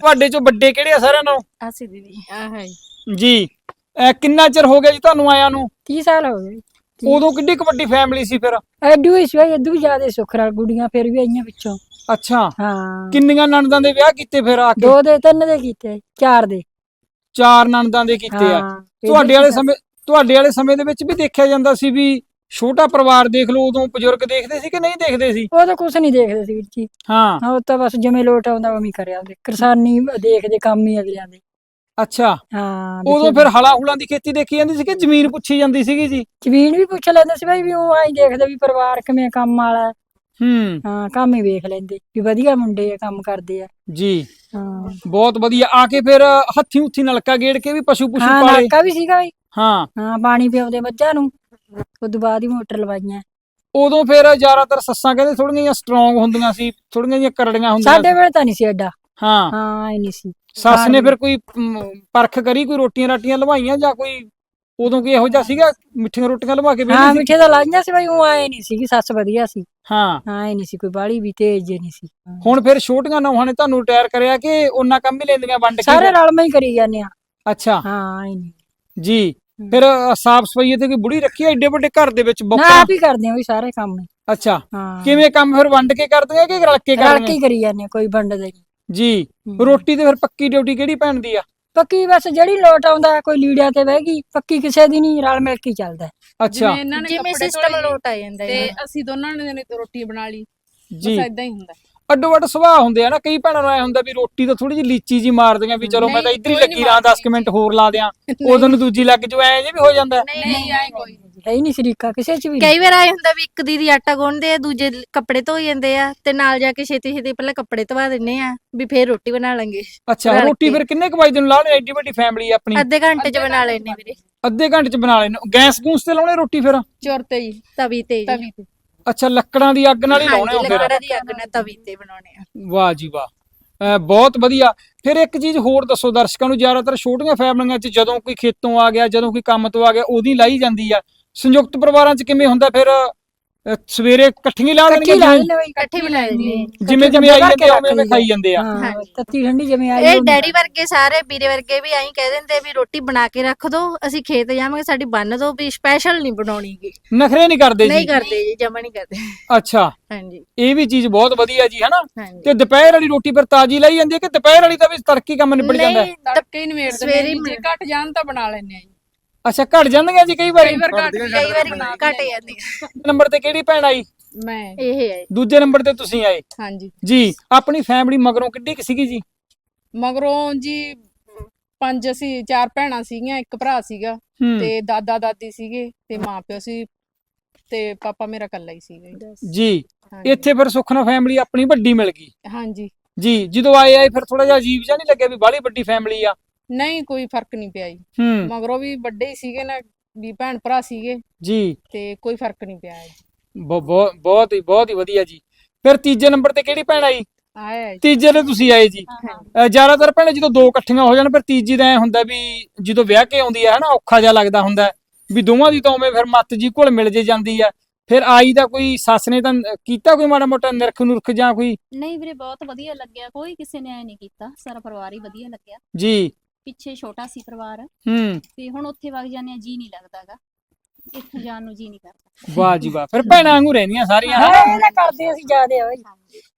ਤੁਹਾਡੇ ਚੋਂ ਵੱਡੇ ਕਿਹੜੇ ਆ ਸਾਰਿਆਂ ਨਾਲੋਂ? ਆਸੀ ਦੀਦੀ ਆਹ ਹੈ ਜੀ। ਅਹ ਕਿੰਨਾ ਚਿਰ ਹੋ ਗਿਆ ਜੀ ਤੁਹਾਨੂੰ ਆਇਆਂ ਨੂੰ? 30 ਸਾਲ ਹੋ ਗਏ। ਉਦੋਂ ਕਿੱਡੀ ਕੁ ਵੱਡੀ ਫੈਮਿਲੀ ਸੀ ਫਿਰ? ਐਡੂ ਇਸ ਵੇ ਐਡੂ ਜ਼ਿਆਦਾ ਸੁਖਰਾ ਗੁੜੀਆਂ ਫਿਰ ਵੀ ਆਈਆਂ ਪਿੱਛੋਂ। ਅੱਛਾ। ਹਾਂ। ਕਿੰਨੀਆਂ ਨਣਦਾਂ ਦੇ ਵਿਆਹ ਕੀਤੇ ਫਿਰ ਆ ਕੇ? ਦੋ ਦੇ ਤਿੰਨ ਦੇ ਕੀਤੇ ਚਾਰ ਦੇ। ਚਾਰ ਨਣਦਾਂ ਦੇ ਕੀਤੇ ਆ। ਹਾਂ। ਤੁਹਾਡੇ ਵਾਲੇ ਸਮੇਂ ਤੁਹਾਡੇ ਵਾਲੇ ਸਮੇਂ ਦੇ ਵਿੱਚ ਵੀ ਦੇਖਿਆ ਜਾਂਦਾ ਸੀ ਵੀ ਛੋਟਾ ਪਰਿਵਾਰ ਦੇਖ ਲਓ ਉਦੋਂ ਬਜ਼ੁਰਗ ਦੇਖਦੇ ਸੀ ਕਿ ਨਹੀਂ ਦੇਖਦੇ ਸੀ? ਉਹ ਤਾਂ ਕੁਛ ਨਹੀਂ ਦੇਖਦੇ ਸੀ ਵੀਰ ਜੀ। ਹਾਂ। ਉਹ ਤਾਂ ਬਸ ਜਿਵੇਂ ਲੋਟ ਆਉਂਦਾ ਉਵੇਂ ਹੀ ਕਰਿਆ ਉਹਦੇ। ਕਿਸਾਨੀ ਦੇਖਦੇ ਕੰਮ ਹੀ ਅਗਲਿਆਂ ਦੇ। ਅੱਛਾ। ਹਾਂ ਉਦੋਂ ਫਿਰ ਹਲਾ ਹੁਲਾਂ ਦੀ ਖੇਤੀ ਦੇਖੀ ਜਾਂਦੀ ਸੀ ਕਿ ਜ਼ਮੀਨ ਪੁੱਛੀ ਜਾਂਦੀ ਸੀਗੀ ਜੀ? ਜ਼ਮੀਨ ਵੀ ਪੁੱਛ ਲੈਂਦੇ ਸੀ ਭਾਈ ਵੀ ਉਹ ਆਈ ਦੇਖਦੇ ਵੀ ਪਰਿਵਾਰ ਕਿਵੇਂ ਕੰਮ ਵਾਲਾ। ਹੈ। ਹੂੰ ਕੰਮ ਹੀ ਵੇਖ ਲੈਂਦੇ ਵੀ ਵਧੀਆ ਮੁੰਡੇ ਆ ਕੰਮ ਕਰਦੇ ਆ। ਜੀ। ਹਾਂ। ਬਹੁਤ ਵਧੀਆ। ਆ ਕੇ ਫਿਰ ਹੱਥੀ ਉੱਥੀ ਨਲਕਾ ਗੇੜ ਕੇ ਵੀ ਪਸ਼ੂ ਪੁਸ਼ੂ ਹਾਂ ਪਾਲੇ। ਨਲਕਾ ਵੀ ਸੀਗਾ ਬਈ। ਹਾਂ। ਹਾਂ ਪਾਣੀ ਪਿਆਉਂਦੇ ਮੱਝਾਂ ਨੂੰ। ਉਦੋਂ ਬਾਅਦ ਹੀ ਮੋਟਰ ਲਵਾਈਆਂ। ਉਦੋਂ ਫਿਰ ਜ਼ਿਆਦਾਤਰ ਸੱਸਾਂ ਕਹਿੰਦੇ ਥੋੜੀਆਂ ਜਿਹੀਆਂ ਸਟਰੋਂਗ ਹੁੰਦੀਆਂ ਸੀ ਥੋੜੀਆਂ ਜਿਹੀਆਂ ਕਰੜੀਆਂ ਹੁੰਦੀਆਂ ਸਾਡੇ। ਵੇਲੇ ਤਾਂ ਨਹੀਂ ਸੀ ਐਡਾ। ਹਾਂ। ਹਾਂ ਇਹ ਨਹੀਂ ਸੀ। ਸੱਸ ਨੇ। ਫਿਰ ਕੋਈ ਪਰਖ ਕਰੀ ਕੋਈ ਰੋਟੀਆਂ ਰਾਟੀਆਂ ਲਵਾਈਆਂ ਜਾਂ ਕੋਈ ਉਦੋਂ ਕੀ ਇਹੋ ਜਿਹਾ ਸੀਗਾ ਮਿੱਠੀਆਂ ਰੋਟੀਆਂ ਲਵਾ ਕੇ ਹਾਂ ਵੇਲੀ ਸੀ? ਮਿੱਠੇ ਤਾਂ ਲਾਈਆਂ ਸੀ ਬਈ ਉਹ ਆਏ ਨਹੀਂ ਸੀਗੀ ਸੱਸ ਵਧੀਆ ਸੀ। ਹਾਂ। ਹਾਂ ਇਹ ਨਹੀਂ ਸੀ ਕੋਈ ਬਾਲੀ ਵੀ ਤੇਜ਼ ਜੇ ਨਹੀਂ ਸੀ। ਹੁਣ ਫਿਰ ਛੋਟੀਆਂ ਨੌਹਾਂ ਨੇ ਤੁਹਾਨੂੰ ਰਿਟਾਇਰ ਕਰਿਆ ਕਿ ਉਹਨਾਂ ਕੰਮ ਹੀ ਲੈਂਦੀਆਂ ਵੰਡ ਕੇ ਸਾਰੇ ਰਲ ਮੈਂ ਹੀ ਕਰੀ ਜਾਂਦੇ ਆ। ਅੱਛਾ। ਹਾਂ ਇਹ ਨਹੀਂ। ਜੀ। ਫਿਰ ਸਾਫ਼ ਸਫ਼ਾਈ ਤੇ ਕੋਈ ਬੁੜੀ ਰੱਖੀ ਏਡੇ ਵੱਡੇ ਘਰ ਦੇ ਵਿੱਚ ਨਾ ਬੋਕਾ? ਆਪ ਹੀ ਕਰਦੇ ਆ ਵੀ ਸਾਰੇ ਕੰਮ। ਅੱਛਾ। ਹਾਂ। ਕਿਵੇਂ ਕੰਮ ਫਿਰ ਵੰਡ ਕੇ ਕਰਦੀਆਂ ਕਿ ਰਲ ਕੇ ਰਲ ਕੇ ਕਰਦੀਆਂ ਹੀ ਕਰੀ ਜਾਂਦੇ ਆ ਕੋਈ ਵੰਡਦੇ ਨਹੀਂ। ਜੀ। ਰੋਟੀ ਤੇ ਫਿਰ ਪੱਕੀ ਡਿਊਟੀ ਕਿਹੜੀ ਭੈਣ ਦੀ ਆ? ਪੱਕੀ ਬਸ ਜਿਹੜੀ ਲੋਟ ਆਉਂਦਾ ਕੋਈ ਲੀੜਿਆਂ ਤੇ ਬਹਿ ਗਈ ਪੱਕੀ ਕਿਸੇ ਦੀ ਨਹੀਂ ਰਲ ਮਿਲ ਕੇ ਹੀ ਚੱਲਦਾ। ਅੱਛਾ। ਜਿਵੇਂ ਇਹਨਾਂ ਨੇ ਜਿਵੇਂ ਕੱਪੜੇ ਸਿਸਟਮ ਲੋਟ ਆ ਜਾਂਦਾ ਤੇ ਅਸੀਂ ਦੋਨਾਂ ਨੇ ਨੇ ਰੋਟੀ ਬਣਾ ਲਈ ਜੀ। ਬਸ ਇਦਾਂ ਹੀ ਹੁੰਦਾ। ਅੱਡੋ ਅੱਡ ਸੁਭਾਅ ਹੁੰਦੇ ਆ ਨਾ ਕਈ ਭੈਣਾਂ ਨੂੰ ਐ ਹੁੰਦਾ ਵੀ ਰੋਟੀ ਤਾਂ ਥੋੜੀ ਜਿਹੀ ਲੀਚੀ ਜੀ ਮਾਰਦੀਆਂ ਵੀ ਚਲੋ ਮੈਂ ਤਾਂ ਇੱਧਰ ਹੀ ਲੱਗੀ ਰਾਂ 10 ਮਾਰਦੀ ਮਿੰਟ ਹੋਰ ਲਾ ਦਿਆਂ ਉਦੋਂ ਨੂੰ ਦੂਜੀ ਲੱਗ ਜੋ ਐ ਜੇ ਵੀ ਹੋ ਜਾਂਦਾ। ਨਹੀਂ ਨਹੀਂ ਆਏ ਕੋਈ ਹੈ ਹੀ ਨਹੀਂ ਸ਼ਰੀਕਾ ਕਿਸੇ ਚ ਵੀ ਕਈ ਵਾਰ ਆਏ ਹੁੰਦਾ ਵੀ ਇੱਕ ਦੀਦੀ ਆਟਾ ਗੁੰਨਦੇ ਆ ਦੂਜੇ ਕੱਪੜੇ ਧੋਈ ਜਾਂਦੇ ਆ ਤੇ ਨਾਲ ਜਾ ਕੇ ਛੇਤੀ ਛੇਤੀ ਪਹਿਲਾਂ ਕੱਪੜੇ ਧਵਾ ਦਿੰਨੇ ਆ ਵੀ ਫੇਰ ਰੋਟੀ ਬਣਾ ਲਾਂਗੇ। ਅੱਛਾ ਰਲ ਰੋਟੀ ਕੇ। ਫਿਰ ਕਿੰਨੇ ਕੁ ਵਜੇ ਨੂੰ ਲਾ ਲੈ ਐਡੀ ਵੱਡੀ ਫੈਮਿਲੀ ਆਪਣੀ? ਅੱਧੇ ਘੰਟੇ ਚ ਬਣਾ ਲੈਣੇ ਵੀਰੇ। ਅੱਧੇ ਘੰਟੇ ਚ ਬਣਾ ਲੈਣ ਗੈਸ ਗੂਸ ਤੇ ਲਾਉਣੇ ਰੋਟੀ ਫਿਰ? ਚੁਰ ਤੇ ਜੀ ਤਵੀ ਤੇ ਜੀ। ਤਵੀ ਤੇ। ਅੱਛਾ ਲੱਕੜਾਂ ਦੀ ਅੱਗ ਨਾਲ ਹੀ ਲਾਉਣੇ ਹਾਂਜੀ ਹੋ ਫਿਰ ਲੱਕੜਾਂ ਦੀ ਅੱਗ ਨਾਲ ਤਵੀ ਤੇ ਬਣਾਉਣੇ ਆ। ਵਾਹ ਜੀ ਵਾਹ। ਅਹ ਬਹੁਤ ਵਧੀਆ। ਫਿਰ ਇੱਕ ਚੀਜ਼ ਹੋਰ ਦੱਸੋ ਦਰਸ਼ਕਾਂ ਨੂੰ ਜ਼ਿਆਦਾਤਰ ਛੋਟੀਆਂ ਫੈਮਲੀਆਂ 'ਚ ਜਦੋਂ ਕੋਈ ਖੇਤੋਂ ਆ ਗਿਆ ਜਦੋਂ ਕੋਈ ਕੰਮ ਤੋਂ ਆ ਗਿਆ ਉਹਦੀ ਲਾਈ ਜਾਂਦੀ ਆ। ਸੰਯੁਕਤ ਪਰਿਵਾਰਾਂ 'ਚ ਕਿਵੇਂ ਹੁੰਦਾ ਫਿਰ? ਸਵੇਰੇ ਇਕੱਠੀਆਂ ਲਾ ਇਕੱਠੀ ਦੇਣਗੇ ਲਾ ਲੈਂਦੇ ਬਈ ਇਕੱਠੇ ਬਣਾ ਆ। ਜਿਵੇਂ ਜਿਵੇਂ ਆਈ ਜਾਂਦੇ ਆ ਉਵੇਂ ਉਵੇਂ ਖਾਈ ਜਾਂਦੇ ਆ। ਹਾਂ। ਤੱਤੀ ਠੰਡੀ ਜਿਵੇਂ ਆਈ ਇਹ। ਡੈਡੀ ਵਰਗੇ ਸਾਰੇ ਵੀਰੇ ਵਰਗੇ ਵੀ ਐਂ ਕਹਿ ਦਿੰਦੇ ਵੀ ਰੋਟੀ ਬਣਾ ਕੇ ਰੱਖ ਦੋ ਅਸੀਂ ਖੇਤ ਜਾਵਾਂਗੇ ਸਾਡੀ ਬੰਨ ਦੋ ਵੀ ਸਪੈਸ਼ਲ ਨਹੀਂ ਬਣਾਉਣੀ ਗੀ। ਨਖਰੇ ਨਹੀਂ ਕਰਦੇ ਨਹੀਂ ਜੀ ਕਰਦੇ ਜੀ ਜਮਾ ਨਹੀਂ ਕਰਦੇ। ਅੱਛਾ। ਹਾਂਜੀ। ਇਹ ਵੀ ਚੀਜ਼ ਬਹੁਤ ਵਧੀਆ ਜੀ ਹਨਾ? ਹਾਂਜੀ। ਤੇ ਦੁਪਹਿਰ ਵਾਲੀ ਰੋਟੀ ਫਿਰ ਤਾਜੀ ਲਈ ਜਾਂਦੀ ਹੈ ਕਿ ਦੁਪਹਿਰ ਵਾਲੀ ਦਾ ਵੀ ਤੜਕੀ ਕੰਮ ਨਿਬੜ ਜਾਂਦਾ? ਹੈ ਨਹੀਂ ਤੜਕੇ ਹੀ ਨਵੇੜ ਦਿੰਦੇ ਸਵੇਰੇ ਹੀ ਜੇ ਘਟ ਜਾਣ ਤਾਂ ਬਣਾ ਲੈਂਦੇ ਆ ਜੀ। ਅੱਛਾ ਘਟ ਜਾਂਦੀਆਂ ਜੀ ਕਈ ਵਾਰੀ? ਕਈ ਵਾਰ ਘਟ ਕਈ ਵਾਰੀ ਘਟ ਜਾਂਦੀ ਆ। ਨੰਬਰ ਤੇ ਕਿਹੜੀ ਭੈਣ ਆਈ? ਮੈਂ। ਇਹ ਹੈ। ਦੂਜੇ ਨੰਬਰ ਤੇ ਤੁਸੀਂ ਆਏ। ਹਾਂਜੀ। ਜੀ ਆਪਣੀ ਫੈਮਿਲੀ ਮਗਰੋਂ ਕਿੱਡੀ ਕੁ ਸੀਗੀ ਜੀ? ਮਗਰੋਂ ਜੀ ਪੰਜ ਅਸੀਂ ਚਾਰ ਭੈਣਾਂ ਸੀਗੀਆਂ ਇੱਕ ਭਰਾ ਸੀਗਾ ਤੇ ਦਾਦਾ ਦਾਦੀ ਸੀਗੇ ਤੇ ਮਾਂ ਪਿਓ ਸੀ ਤੇ ਪਾਪਾ ਮੇਰਾ ਇਕੱਲਾ ਹੀ ਸੀਗਾ ਜੀ। ਇੱਥੇ ਫਿਰ ਸੁਖਨਾ ਫੈਮਿਲੀ ਆਪਣੀ ਵੱਡੀ ਮਿਲ ਗਈ। ਹਾਂਜੀ। ਜੀ ਜਦੋਂ ਆਏ ਆਏ ਫਿਰ ਥੋੜਾ ਜਿਹਾ ਅਜੀਬ ਜਿਹਾ ਨਹੀਂ ਲੱਗਿਆ ਵੀ ਬਾਹਲੀ ਵੱਡੀ ਫੈਮਿਲੀ ਆ? ਨਹੀਂ ਕੋਈ ਫ਼ਰਕ ਨਹੀਂ ਪਿਆ ਜੀ। ਹੂੰ। ਮਗਰੋਂ ਵੀ ਵੱਡੇ ਹੀ ਸੀਗੇ ਨਾ ਵੀ ਭੈਣ ਭਰਾ ਸੀਗੇ। ਜੀ। ਤੇ ਕੋਈ ਫ਼ਰਕ ਨਹੀਂ ਪਿਆ ਜੀ। ਬਹੁ- ਬਹੁਤ ਬਹੁਤ ਹੀ ਬਹੁਤ ਹੀ ਵਧੀਆ ਜੀ। ਫਿਰ ਤੀਜੇ ਨੰਬਰ ਤੇ ਕਿਹੜੀ ਭੈਣ ਆਈ? ਆਇਆ ਜੀ। ਤੀਜੇ ਤੇ ਤੁਸੀਂ ਆਏ ਜੀ। ਜ਼ਿਆਦਾਤਰ ਭੈਣੇ ਜਦੋਂ ਦੋ ਇਕੱਠੀਆਂ ਹੋ ਜਾਣ ਫਿਰ ਤੀਜੀ ਦਾ ਐ ਹੁੰਦਾ ਵੀ ਜਦੋਂ ਵਿਆਹ ਕੇ ਆਉਂਦੀ ਆ ਹਨਾ ਔਖਾ ਜਿਹਾ ਲੱਗਦਾ ਹੁੰਦਾ। ਹੈ, ਵੀ ਦੋਵਾਂ ਦੀ ਤਾਂ ਉਵੇਂ ਫਿਰ ਮੱਤ ਜੀ ਘੁਲ ਮਿਲ ਜੇ ਜਾਂਦੀ ਆ। ਫਿਰ ਆਈ ਦਾ ਕੋਈ ਸੱਸ ਨੇ ਤਾਂ ਕੀਤਾ ਕੋਈ ਮਾੜਾ ਮੋਟਾ ਨਿਰਖ ਨੁਰਖ ਜਾਂ ਕੋਈ? ਨਹੀਂ ਵੀਰੇ ਬਹੁਤ ਵਧੀਆ ਲੱਗਿਆ। ਕੋਈ ਕਿਸੇ ਨੇ ਐ ਨਹੀਂ ਕੀਤਾ। ਸਾਰਾ ਪਰਿਵਾਰ ਹੀ ਵਧੀਆ ਲੱਗਿਆ। ਜੀ। ਪਿੱਛੇ ਛੋਟਾ ਸੀ ਪਰਿਵਾਰ। ਹੂੰ। ਤੇ ਹੁਣ ਉੱਥੇ ਵਗ ਜਾਂਦੇ ਆ ਜੀ ਨਹੀਂ ਲੱਗਦਾਗਾ। ਇੱਥੇ ਜਾਣ ਨੂੰ ਜੀ ਨਹੀਂ ਕਰਦਾ। ਵਾਹ ਜੀ ਵਾਹ ਫਿਰ ਭੈਣਾਂ ਵਾਂਗੂ ਰਹਿੰਦੀਆਂ ਸਾਰੀਆਂ ਹਾਂ ਇਹਦਾ ਕਰਦੇ ਅਸੀਂ ਜਿਆਦੇ ਹੋਈ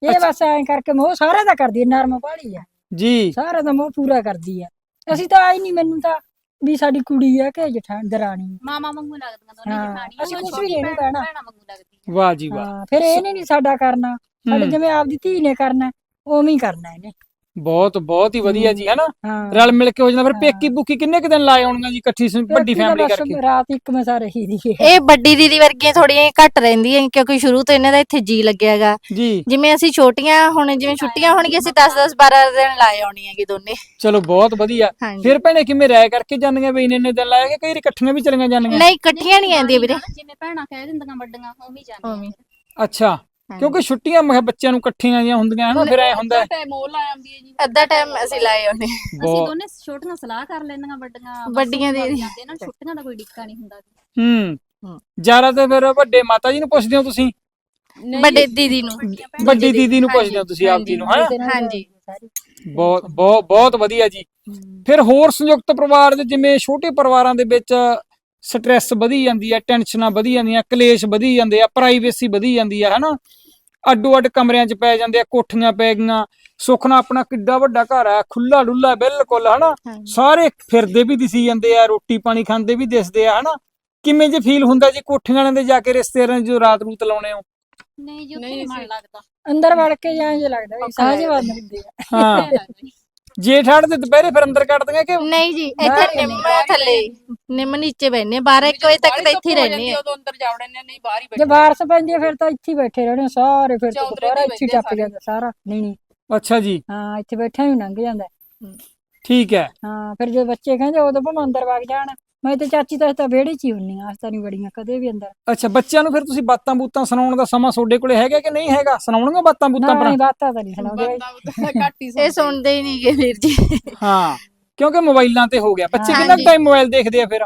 ਇਹ ਬਸ ਐਂ ਕਰਕੇ ਮੋਹ ਸਾਰਾ ਦਾ ਕਰਦੀ ਆ, ਨਰਮ ਵਾਲੀ ਆ। ਜੀ। ਸਾਰਾ ਦਾ ਮੋਹ ਪੂਰਾ ਕਰਦੀ ਆ। ਅਸੀਂ ਤਾਂ ਆਈ ਨਹੀਂ ਮੈਨੂੰ ਤਾਂ ਵੀ ਸਾਡੀ ਕੁੜੀ ਆ ਕਿ ਜਠਾਣ ਦਰਾਣੀ। ਮਾਮਾ ਵਾਂਗੂ ਲੱਗਦੀਆਂ ਦੋਨੇ ਹਾਂ, ਜਠਾਣੀਆਂ। ਅਸੀਂ ਕੁਛ ਵੀ ਨਹੀਂ ਭੈਣ- ਕਹਿਣਾ। ਭੈਣਾਂ ਵਾਂਗੂ ਲੱਗਦੀ ਹੈ ਵਾਹ ਜੀ ਵਾਹ। ਹਾਂ ਫਿਰ ਇਹਨੇ ਨਹੀਂ ਸਾਡਾ ਕਰਨਾ। ਸਾਡੇ ਹੂੰ, ਜਿਵੇਂ ਆਪਦੀ ਧੀ ਨੇ ਕਰਨਾ ਉਵੇਂ ਹੀ ਕਰਨਾ ਇਹਨੇ। ਬਹੁਤ ਬਹੁਤ ਹੀ ਵਧੀਆ ਜੀ ਹਨਾ? ਹਾਂ। ਰਲ ਮਿਲ ਕੇ ਹੋ ਜਾਂਦਾ। ਫਿਰ। ਪੇਕੀ ਬੁਕੀ ਕਿੰਨੇ ਕੁ ਦਿਨ ਲਾਏ ਆਉਣੀਆਂ ਜੀ ਇਕੱਠੀ ਸ- ਵੱਡੀ ਫੈਮਿਲੀ ਬਸ ਕਰਕੇ? ਰਾਤ ਇੱਕ ਮਸਾ ਰਹੀ ਦੀ ਹੈ ਇਹ ਵੱਡੀ ਦੀਦੀ ਵਰਗੀਆਂ ਥੋੜੀਆਂ ਘੱਟ ਰਹਿੰਦੀਆਂ ਕਿਉਂਕਿ ਸ਼ੁਰੂ ਤੋਂ ਇਹਨਾਂ ਦਾ ਇੱਥੇ ਜੀ ਲੱਗਿਆਗਾ ਜੀ। ਜਿਵੇਂ ਅਸੀਂ ਛੋਟੀਆਂ ਹੁਣ ਜਿਵੇਂ ਛੁੱਟੀਆਂ ਹੋਣਗੀਆਂ ਅਸੀਂ 10 10 12 ਦਿਨ ਲਾਏ ਆਉਣੀ ਹੈਗੀ ਦੋਨੇ। ਚਲੋ ਬਹੁਤ ਵਧੀਆ। ਹਾਂਜੀ। ਫਿਰ ਭੈਣੇ ਕਿਵੇਂ ਰਾਇ ਕਰਕੇ ਜਾਂਦੀਆਂ ਵੀ ਇੰਨੇ ਇੰਨੇ ਦਿਨ ਲਾਇਆ ਕਿ ਕਈ ਵਾਰੀ ਇਕੱਠੀਆਂ ਵੀ ਚਲੀਆਂ ਜਾਂਦੀਆਂ। ਨਹੀਂ ਇਕੱਠੀਆਂ ਨਹੀਂ ਆਉਂਦੀਆਂ ਵੀਰੇ। ਜਿਵੇਂ ਭੈਣਾਂ ਕਹਿ ਦਿੰਦੀਆਂ ਵੱਡੀਆਂ ਉਵੇਂ। ਜਾਂਦੀਆਂ। ਅੱਛਾ। ਕਿਉਂਕਿ ਛੁੱਟੀਆਂ ਮੈਂ ਕਿਹਾ ਬੱਚਿਆਂ ਨੂੰ ਇਕੱਠੀਆਂ ਜਿਹੀਆਂ ਹੁੰਦੀਆਂ ਹਨਾ ਫਿਰ ਐ ਹੁੰਦਾ ਹੈ। ਟਾਈਮ ਉਹ ਲਾ ਆਉਂਦੀ ਹੈ ਜੀ। ਅੱਧਾ ਟਾਈਮ ਅਸੀਂ ਲਾਏ ਆਉਣੇ ਅਸੀਂ ਦੋਨੇ ਛੋਟੀਆਂ ਸਲਾਹ ਕਰ ਲੈਂਦੀਆਂ ਵੱਡੀਆਂ ਵੱਡੀਆਂ ਦੀ- ਜਾਂਦੇ ਨਾ ਛੁੱਟੀਆਂ ਦਾ ਕੋਈ ਡਿੱਕਾ ਨਹੀਂ ਹੁੰਦਾ। ਹੂੰ। ਹੂੰ। ਜ਼ਿਆਦਾ ਤਾਂ ਫਿਰ ਵੱਡੇ ਮਾਤਾ ਜੀ ਨੂੰ ਪੁੱਛਦੇ ਹੋ ਤੁਸੀਂ? ਵੱਡੇ ਦੀਦੀ ਨੂੰ। ਵੱਡੀ ਦੀਦੀ ਨੂੰ ਪੁੱਛਦੇ ਹੋ ਤੁਸੀਂ ਆਪਦੀ ਨੂੰ ਹਨਾ ਹਾਂਜੀ। ਬਹੁਤ ਬਹੁਤ ਬਹੁਤ ਵਧੀਆ ਜੀ। ਫਿਰ ਹੋਰ ਸੰਯੁਕਤ ਪਰਿਵਾਰ ਦੇ ਜਿਵੇਂ ਛੋਟੇ ਪਰਿਵਾਰਾਂ ਦੇ ਵਿੱਚ ਸਟ੍ਰੈਸ ਵਧੀ ਜਾਂਦੀ ਹੈ ਟੈਨਸ਼ਨਾਂ ਵਧੀ ਜਾਂਦੀਆਂ ਕਲੇਸ਼ ਵਧੀ ਜਾਂਦੇ ਆ ਪ੍ਰਾਈਵੇਸੀ ਵਧੀ ਜਾਂਦੀ ਹੈ ਹਨਾ? ਅੱਡੋ ਅੱਡ ਕਮਰਿਆਂ 'ਚ ਪੈ ਜਾਂਦੇ ਆ ਕੋਠੀਆਂ ਪੈ ਗਈਆਂ ਸੁੱਖ ਨਾਲ ਆਪਣਾ ਕਿੱਡਾ ਵੱਡਾ ਘਰ ਆ ਖੁੱਲਾ ਡੁੱਲਾ ਬਿਲਕੁਲ ਹਨਾ। ਸਾਰੇ ਫਿਰਦੇ ਵੀ ਦਿਸੀ ਜਾਂਦੇ ਆ ਰੋਟੀ ਪਾਣੀ ਖਾਂਦੇ ਵੀ ਦਿਸਦੇ ਆ ਹਨਾ? ਕਿਵੇਂ ਜੇ ਫੀਲ ਹੁੰਦਾ ਜੀ ਕੋਠੀਆਂ ਵਾਲਿਆਂ ਦੇ ਜਾ ਕੇ ਰਿਸ਼ਤੇਦਾਰਾਂ 'ਚ ਜੋ ਰਾਤ ਰੂਤ ਲਾਉਣੇ ਹੋ? ਨਹੀਂ ਜੀ ਉੱਥੇ ਨਹੀਂ ਮਨ ਲੱਗਦਾ। ਅੰਦਰ ਵੜ ਕੇ ਜਾਂ ਜੇ ਲੱਗਦਾ ਵੀ। ਬੰਦ ਹੁੰਦੀ ਆ। ਹਾਂ। ਜੀ। ਜੇਠ ਹੜ ਦੇ ਦੁਪਹਿਰੇ ਫਿਰ ਅੰਦਰ ਕੱਢਦੀਆਂ ਕਿ ਨਹੀਂ ਜੀ ਇੱਥੇ ਨਿੰਮ ਥੱਲੇ। ਨਿੰਮ ਨੀਚੇ ਬੈਠਨੇ 12 1 ਵਜੇ ਤੱਕ ਤਾਂ ਇੱਥੇ ਹੀ ਰਹਿੰਦੇ ਆ ਉਦੋਂ ਅੰਦਰ ਜਾ ਵੜਨੇ ਨਹੀਂ ਬਾਹਰ ਹੀ ਜੇ ਬੈਠੇ। ਬਾਰਸ ਪੈਂਦੀ ਆ ਫਿਰ ਤਾਂ ਇੱਥੇ ਹੀ ਬੈਠੇ ਰਹਿਣੇ ਸਾਰੇ ਫਿਰ ਤਾਂ ਤੇ ਇੱਥੇ ਹੀ ਟੱਪ ਸਾਰੇ। ਜਾਂਦਾ ਸਾਰਾ ਨਹੀਂ ਨਹੀਂ। ਅੱਛਾ ਜੀ। ਹਾਂ ਇੱਥੇ ਬੈਠਾ ਹੀ ਲੰਘ ਜਾਂਦਾ। ਠੀਕ ਹੈ। ਹਾਂ। ਫਿਰ ਜੇ ਬੱਚੇ ਕਹਿੰਦੇ ਉਦੋਂ ਭਾਵੇਂ ਅੰਦਰ ਵਗ ਜਾਣ। ਮੈਂ ਤੇ ਚਾਚੀ ਤਾਂ ਤਾਂ ਵਿਹੜੇ 'ਚ ਹੀ ਹੁੰਨੀ ਆ ਤਾਂ ਨਹੀਂ ਬੜੀਆਂ ਕਦੇ ਵੀ ਅੰਦਰ। ਅੱਛਾ ਬੱਚਿਆਂ ਨੂੰ ਫਿਰ ਤੁਸੀਂ ਬਾਤਾਂ ਬੂਤਾਂ ਸੁਣਾਉਣ ਦਾ ਸਮਾਂ ਤੁਹਾਡੇ ਕੋਲੇ ਹੈਗਾ ਕਿ ਨਹੀਂ ਹੈਗਾ? ਸੁਣਾਉਣਗੇ ਬਾਤਾਂ ਬੂਤਾਂ ਪਰ ਇਹ ਬਾਤਾਂ ਤਾਂ ਨਹੀਂ ਸੁਣਾਉਂਦੇ। ਬੰਦਾ ਬੁੱਧਾ ਘੱਟ ਹੀ ਇਹ ਸੁਣਦੇ। ਹੀ ਨਹੀਂਗੇ ਵੀਰ ਜੀ। ਹਾਂ ਕਿਉਂਕਿ ਮੋਬਾਈਲਾਂ ਤੇ ਹੋ ਗਿਆ। ਬੱਚੇ ਕਿੰਨਾ ਹਾਂਜੀ। ਟਾਈਮ ਮੋਬਾਈਲ ਦੇਖਦੇ ਆ ਫਿਰ?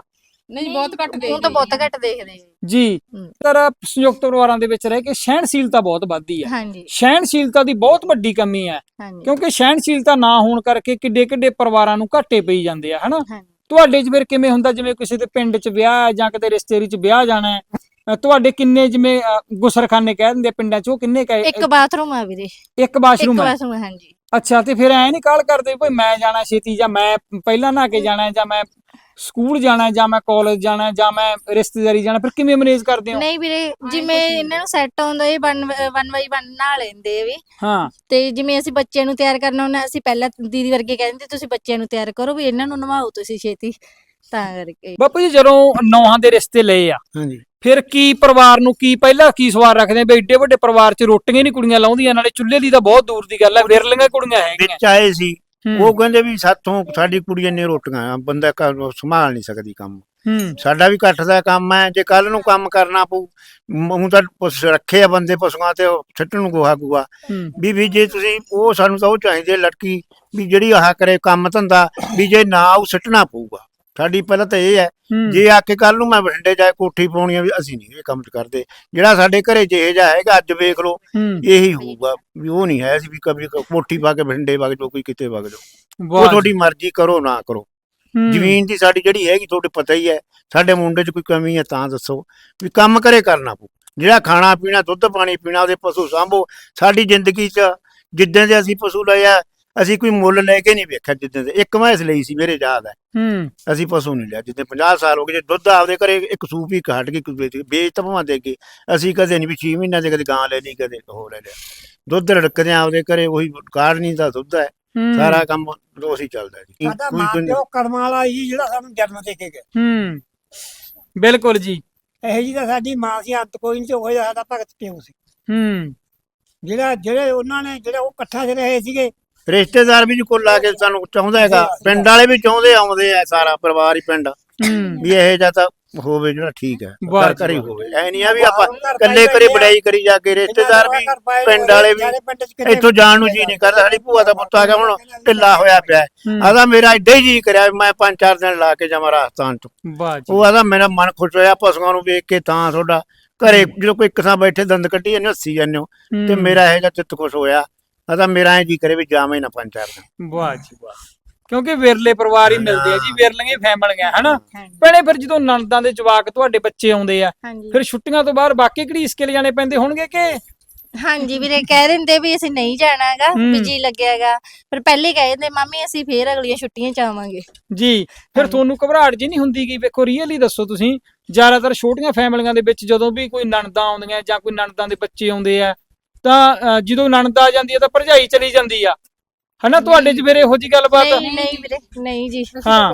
ਨਹੀਂ ਬਹੁਤ ਘੱਟ ਦੇ ਉਹ ਤਾਂ ਬਹੁਤ ਘੱਟ ਦੇਖਦੇ। ਜੀ। ਹਮ। ਪਰ ਸੰਯੁਕਤ ਪਰਿਵਾਰਾਂ ਦੇ ਵਿੱਚ ਰਹਿ ਕੇ ਸਹਿਣਸ਼ੀਲਤਾ ਬਹੁਤ ਵੱਧਦੀ ਹੈ ਹਾਂਜੀ। ਸਹਿਣਸ਼ੀਲਤਾ ਦੀ ਬਹੁਤ ਵੱਡੀ ਕਮੀ ਹੈ ਹਾਂਜੀ। ਕਿਉਂਕਿ ਸਹਿਣਸ਼ੀਲਤਾ ਨਾ ਹੋਣ ਕਰਕੇ ਕਿੱਡੇ ਕਿੱਡੇ ਪਰਿਵਾਰਾਂ ਨੂੰ ਘਾਟੇ ਪਈ ਜਾਂਦੇ ਆ ਹਨਾ? ਹਾਂਜੀ। ਤੁਹਾਡੇ 'ਚ ਫਿਰ ਕਿਵੇਂ ਹੁੰਦਾ? ਜਿਵੇਂ ਕਿਸੇ ਦੇ ਪਿੰਡ 'ਚ ਵਿਆਹ ਹੈ ਜਾਂ ਕਿਤੇ ਰਿਸ਼ਤੇਰੀ 'ਚ ਵਿਆਹ ਜਾਣਾ ਹੈ ਤੁਹਾਡੇ ਕਿੰਨੇ ਜਿਵੇਂ ਗੁਸਰਖਾਨੇ ਕਹਿ ਦਿੰਦੇ ਪਿੰਡਾਂ 'ਚ ਉਹ ਕਿੰਨੇ ਕਹੇ ਇੱਕ ਬਾਥਰੂਮ ਆ ਵੀਰੇ। ਇੱਕ ਬਾਥਰੂਮ ਹੈ? ਬਾਥਰੂਮ ਹਾਂਜੀ। ਅੱਛਾ ਤੇ ਫਿਰ ਐ ਨਹੀਂ ਕਾਲ ਕਰਦੇ ਵੀ ਮੈਂ ਜਾਣਾ ਛੇਤੀ ਜਾਂ ਮੈਂ ਪਹਿਲਾਂ ਨਹਾ ਕੇ ਜਾਣਾ ਜਾਂ ਮੈਂ ਸਕੂਲ ਜਾਣਾ ਜਾਂ ਮੈਂ ਕਾਲਜ ਜਾਣਾ ਜਾਂ ਮੈਂ ਰਿਸ਼ਤੇਦਾਰੀ ਜਾਣਾ ਫਿਰ ਕਿਵੇਂ ਮੈਨੇਜ ਕਰਦੇ ਹੋ? ਨਹੀਂ ਵੀਰੇ ਜਿਵੇਂ ਇਹਨਾਂ ਨੂੰ ਸੈੱਟ ਆਉਂਦਾ ਇਹ ਵਨ ਵਨ ਬਾਈ ਵਨ ਨਹਾ ਲੈਂਦੇ ਆ ਵੀ। ਹਾਂ। ਤੇ ਜਿਵੇਂ ਅਸੀਂ ਬੱਚਿਆਂ ਨੂੰ ਤਿਆਰ ਕਰਨਾ ਹੁੰਦਾ ਅਸੀਂ ਪਹਿਲਾਂ ਦੀਦੀ ਵਰਗੇ ਕਹਿੰਦੇ ਤੁਸੀਂ ਬੱਚਿਆਂ ਨੂੰ ਤਿਆਰ ਕਰੋ ਵੀ ਇਹਨਾਂ ਨੂੰ ਨਵਾਓ ਤੁਸੀਂ ਛੇਤੀ। ਤਾਂ ਕਰਕੇ। ਬਾਪੂ ਜੀ ਜਦੋਂ ਨੌਹਾਂ ਦੇ ਰਿਸ਼ਤੇ ਲਏ ਆ ਹਾਂਜੀ। ਫਿਰ ਕੀ ਪਰਿਵਾਰ ਨੂੰ ਕੀ ਪਹਿਲਾਂ ਕੀ ਸਵਾਰ ਰੱਖਦੇ ਆ ਵੀ ਏਡੇ ਵੱਡੇ ਪਰਿਵਾਰ 'ਚ ਰੋਟੀਆਂ ਨਹੀਂ ਕੁੜੀਆਂ ਲਾਉਂਦੀਆਂ ਨਾਲੇ ਚੁੱਲ੍ਹੇ ਦੀ ਤਾਂ ਬਹੁਤ ਦੂਰ ਦੀ ਗੱਲ ਹੈ ਵਿਰਲੀਆਂ ਕੁੜੀਆਂ ਹੈਗੀਆਂ। ਵਿੱਚ ਆਏ ਸੀ। ਉਹ ਕਹਿੰਦੇ ਵੀ ਸਾਥੋਂ ਸਾਡੀ ਕੁੜੀ ਨੇ ਰੋਟੀਆਂ ਬੰਦਾ ਘਰ ਸੰਭਾਲ ਨਹੀਂ ਸਕਦੀ ਕੰਮ। ਸਾਡਾ ਵੀ ਇਕੱਠ ਦਾ ਕੰਮ ਹੈ ਜੇ ਕੱਲ ਨੂੰ ਕੰਮ ਕਰਨਾ ਪਊ ਹੁਣ ਤਾਂ ਪਸ ਰੱਖੇ ਆ ਬੰਦੇ ਪਸ਼ੂਆਂ ਤੇ ਛੱਟਣ ਨੂੰ ਗੋਹਾ ਗੂਆ ਵੀ ਵੀ ਜੇ ਤੁਸੀਂ ਉਹ ਸਾਨੂੰ ਤਾਂ ਉਹ ਚਾਹੀਦੇ ਲੜਕੀ ਵੀ ਜਿਹੜੀ ਆਹ ਕਰੇ ਕੰਮ ਧੰਦਾ ਵੀ ਜੇ ਨਾ ਉਹ ਸੱਟਣਾ ਪਊਗਾ। ਸਾਡੀ ਪਹਿਲਾਂ ਤਾਂ ਇਹ ਹੈ ਹੂੰ, ਜੇ ਆ ਕੇ ਕੱਲ ਨੂੰ ਮੈਂ ਬਠਿੰਡੇ ਜਾ ਕੇ ਕੋਠੀ ਪਾਉਣੀ ਆ ਵੀ ਅਸੀਂ ਨਹੀਂ ਇਹ ਕੰਮ ਕਰਦੇ। ਜਿਹੜਾ ਸਾਡੇ ਘਰੇ ਜਿਹੇ ਜਾ ਹੈਗਾ ਅੱਜ ਵੇਖ ਲਓ ਹੂੰ। ਇਹੀ ਹੋਊਗਾ ਵੀ ਉਹ ਨਹੀਂ ਹੈ ਅਸੀਂ ਵੀ ਕभी ਕੋਠੀ ਪਾ ਕੇ ਬਠਿੰਡੇ ਵਗ ਜਾਓ ਕੋਈ ਕਿਤੇ ਵਗ ਜਾਓ। ਉਹ ਤੁਹਾਡੀ ਮਰਜ਼ੀ ਕਰੋ ਨਾ ਕਰੋ। ਹੂੰ, ਜ਼ਮੀਨ ਦੀ ਸਾਡੀ ਜਿਹੜੀ ਹੈਗੀ ਤੁਹਾਨੂੰ ਪਤਾ ਹੀ ਹੈ ਸਾਡੇ ਮੁੰਡੇ 'ਚ ਕੋਈ ਕਮੀ ਹੈ ਤਾਂ ਦੱਸੋ ਵੀ ਕੰਮ ਕਰੇ ਕਰਨਾ ਪਊ। ਜਿਹੜਾ ਖਾਣਾ ਪੀਣਾ ਦੁੱਧ ਪਾਣੀ ਪੀਣਾ ਉਹਦੇ ਪਸ਼ੂ ਸਾਂਭੋ। ਸਾਡੀ ਜ਼ਿੰਦਗੀ 'ਚ ਜਿੱਦਾਂ ਦੇ ਅਸੀਂ ਪਸ਼ੂ ਲਏ ਆ ਅਸੀਂ ਕੋਈ ਮੁੱਲ ਲੈ ਕੇ ਨਹੀਂ ਵੇਖਿਆ ਜਿੱਦਾਂ ਦੇ। ਇੱਕ ਮੈਸ ਲਈ ਸੀ ਮੇਰੇ ਯਾਦ ਹੈ। ਹੂੰ। ਅਸੀਂ ਪਸ਼ੂ ਨਹੀਂ ਲਿਆ। ਜਿੱਦਾਂ 50 ਸਾਲ ਹੋ ਗਏ ਜੇ ਦੁੱਧ ਆਪਦੇ ਘਰੇ ਇੱਕ ਸੂਪ ਹੀ ਘਾਟ ਕੇ ਵੇਚ ਵੇਚ ਤਾਂ ਭਾਵੇਂ ਦੇ ਕੇ ਅਸੀਂ ਕਦੇ ਨਹੀਂ ਵੀ 6 ਮਹੀਨਿਆਂ ਦੇ ਕਦੇ ਗਾਂ ਲੈ ਲਈ ਕਦੇ ਹੋ ਲੈ ਲਿਆ। ਦੁੱਧ ਰੜਕਦੇ ਆਪਦੇ ਘਰੇ ਉਹੀ ਕਾੜ ਨਹੀਂ ਦਾ ਦੁੱਧ ਹੈ। ਸਾਰਾ ਕੰਮ ਹੀ ਚੱਲਦਾ ਜੀ। ਸਾਡਾ ਕੋਈ ਮਾਂ ਕੋਈ- ਪਿਓ ਕਰਮਾਂ ਵਾਲਾ ਹੀ ਜਿਹੜਾ ਸਾਨੂੰ ਜਨਮ ਦੇ ਕੇ ਗਿਆ। ਹੂੰ। ਬਿਲਕੁਲ ਜੀ। ਇਹੋ ਜੀ ਤਾਂ ਸਾਡੀ ਮਾਂ ਸੀ ਅੰਤ ਕੋਈ ਨਹੀਂ ਉਹ ਸਾਡਾ ਭਗਤ ਪਿਓ ਸੀ। ਹੂੰ। ਜਿਹੜਾ ਜਿਹੜੇ ਉਹਨਾਂ ਨੇ ਜਿਹੜੇ ਉਹ ਇਕੱਠਾ ਚ ਰਹੇ ਸੀਗੇ ਰਿਸ਼ਤੇਦਾਰ ਵੀ ਜੀ ਕੁੱਲ ਆ ਕੇ ਸਾਨੂੰ ਚਾਹੁੰਦਾ ਹੈਗਾ। ਪਿੰਡ ਵਾਲੇ ਵੀ ਚਾਹੁੰਦੇ ਆਉਂਦੇ ਆ ਸਾਰਾ ਪਰਿਵਾਰ ਹੀ ਪਿੰਡ। ਵੀ ਇਹ ਜਾਂ ਤਾਂ ਹੋਵੇ ਜਿਹੜਾ ਠੀਕ ਹੈ ਘਰ ਘਰ ਹੀ। ਹੋਵੇ। ਐ ਨਹੀਂ ਆ ਵੀ ਆਪਾਂ ਇਕੱਲੇ ਕਰੇ ਬੜਾਈ ਕਰੀ ਜਾ ਕੇ ਰਿਸ਼ਤੇਦਾਰ ਵੀ ਪਿੰਡ ਵਾਲੇ ਵੀ ਇੱਥੋਂ ਜਾਣ ਨੂੰ ਜੀ ਨਹੀਂ ਕਰਦਾ। ਸਾਡੀ ਭੂਆ ਦਾ ਪੁੱਤ ਆ ਗਿਆ ਹੁਣ ਢਿੱਲਾ ਹੋਇਆ ਪਿਆ ਆਦਾ ਮੇਰਾ ਏਡਾ ਹੀ ਜੀ ਕਰਿਆ ਮੈਂ ਪੰਜ ਚਾਰ ਦਿਨ ਲਾ ਕੇ ਜਾਵਾਂ ਰਾਜਸਥਾਨ ਜੀ। ਉਹ ਆਦਾ ਮੇਰਾ ਮਨ ਖੁਸ਼ ਹੋਇਆ ਪਸ਼ੂਆਂ ਨੂੰ ਵੇਖ ਕੇ ਤਾਂ ਤੁਹਾਡਾ ਘਰੇ ਜਦੋਂ ਕੋਈ ਇੱਕ ਥਾਂ ਬੈਠੇ ਦੰਦ ਕੱਢੀ ਜਾਂਦੇ ਹੱਸੀ ਜਾਂਦੇ ਹੋ। ਤੇ ਮੇਰਾ ਇਹ ਜਿਹਾ ਚਿੱਤ ਖੁਸ਼ ਹੋਇਆ। ਆਦਾ ਮੇਰਾ ਐ ਜੀ ਕਰੇ ਵੀ ਜਾਵਾਂ ਨਾ ਪੰਜ ਚਾਰ ਦਿਨ। ਵਾਹ ਜੀ ਵਾਹ। ਕਿਉਂਕਿ ਵਿਰਲੇ ਪਰਿਵਾਰ ਹੀ ਮਿਲਦੇ ਆ ਜੀ ਵਿਰਲੀਆਂ ਫੈਮਲੀਆਂ ਹਨਾ? ਹਾਂਜੀ। ਭੈਣੇ ਫਿਰ ਜਦੋਂ ਨਣਦਾਂ ਦੇ ਜਵਾਕ ਤੁਹਾਡੇ ਬੱਚੇ ਆਉਂਦੇ ਆ ਹਾਂਜੀ। ਫਿਰ ਛੁੱਟੀਆਂ ਤੋਂ ਬਾਅਦ ਬਾਕੀ ਘੜੀਸ ਕੇ ਲਿਜਾਣੇ ਪੈਂਦੇ ਹੋਣਗੇ ਕਿ? ਹਾਂਜੀ ਵੀਰੇ ਕਹਿ ਦਿੰਦੇ ਵੀ ਅਸੀਂ ਨਹੀਂ ਜਾਣਾ ਹੈਗਾ ਹੂੰ। ਵੀ ਜੀ ਲੱਗਿਆਗਾ ਪਰ ਪਹਿਲੇ ਕਹਿ ਦਿੰਦੇ ਮਾਮੀ ਅਸੀਂ ਫੇਰ ਅਗਲੀਆਂ ਛੁੱਟੀਆਂ ਚ ਆਵਾਂਗੇ। ਜੀ ਫਿਰ ਹਾਂਜੀ। ਤੁਹਾਨੂੰ ਘਬਰਾਹਟ ਜੀ ਨਹੀਂ ਹੁੰਦੀ ਕਿ ਵੇਖੋ ਰੀਅਲੀ ਦੱਸੋ ਤੁਸੀਂ ਜ਼ਿਆਦਾਤਰ ਛੋਟੀਆਂ ਫੈਮਲੀਆਂ ਦੇ ਵਿੱਚ ਜਦੋਂ ਵੀ ਕੋਈ ਨਣਦਾਂ ਆਉਂਦੀਆਂ ਜਾਂ ਕੋਈ ਨਣਦਾਂ ਦੇ ਬੱਚੇ ਆਉਂਦੇ ਆ ਤਾਂ ਜਦੋਂ ਨਣਦ ਆ ਜਾਂਦੀ ਹੈ ਤਾਂ ਭਰਜਾਈ ਚਲੀ ਜਾਂਦੀ ਆ। ਹਨਾ ਤੁਹਾਡੇ 'ਚ ਫਿਰ ਇਹੋ ਜੀ ਗੱਲਬਾਤ? ਨਹੀਂ ਨਹੀਂ ਵੀਰੇ ਨਹੀਂ ਜੀ। ਹਾਂ।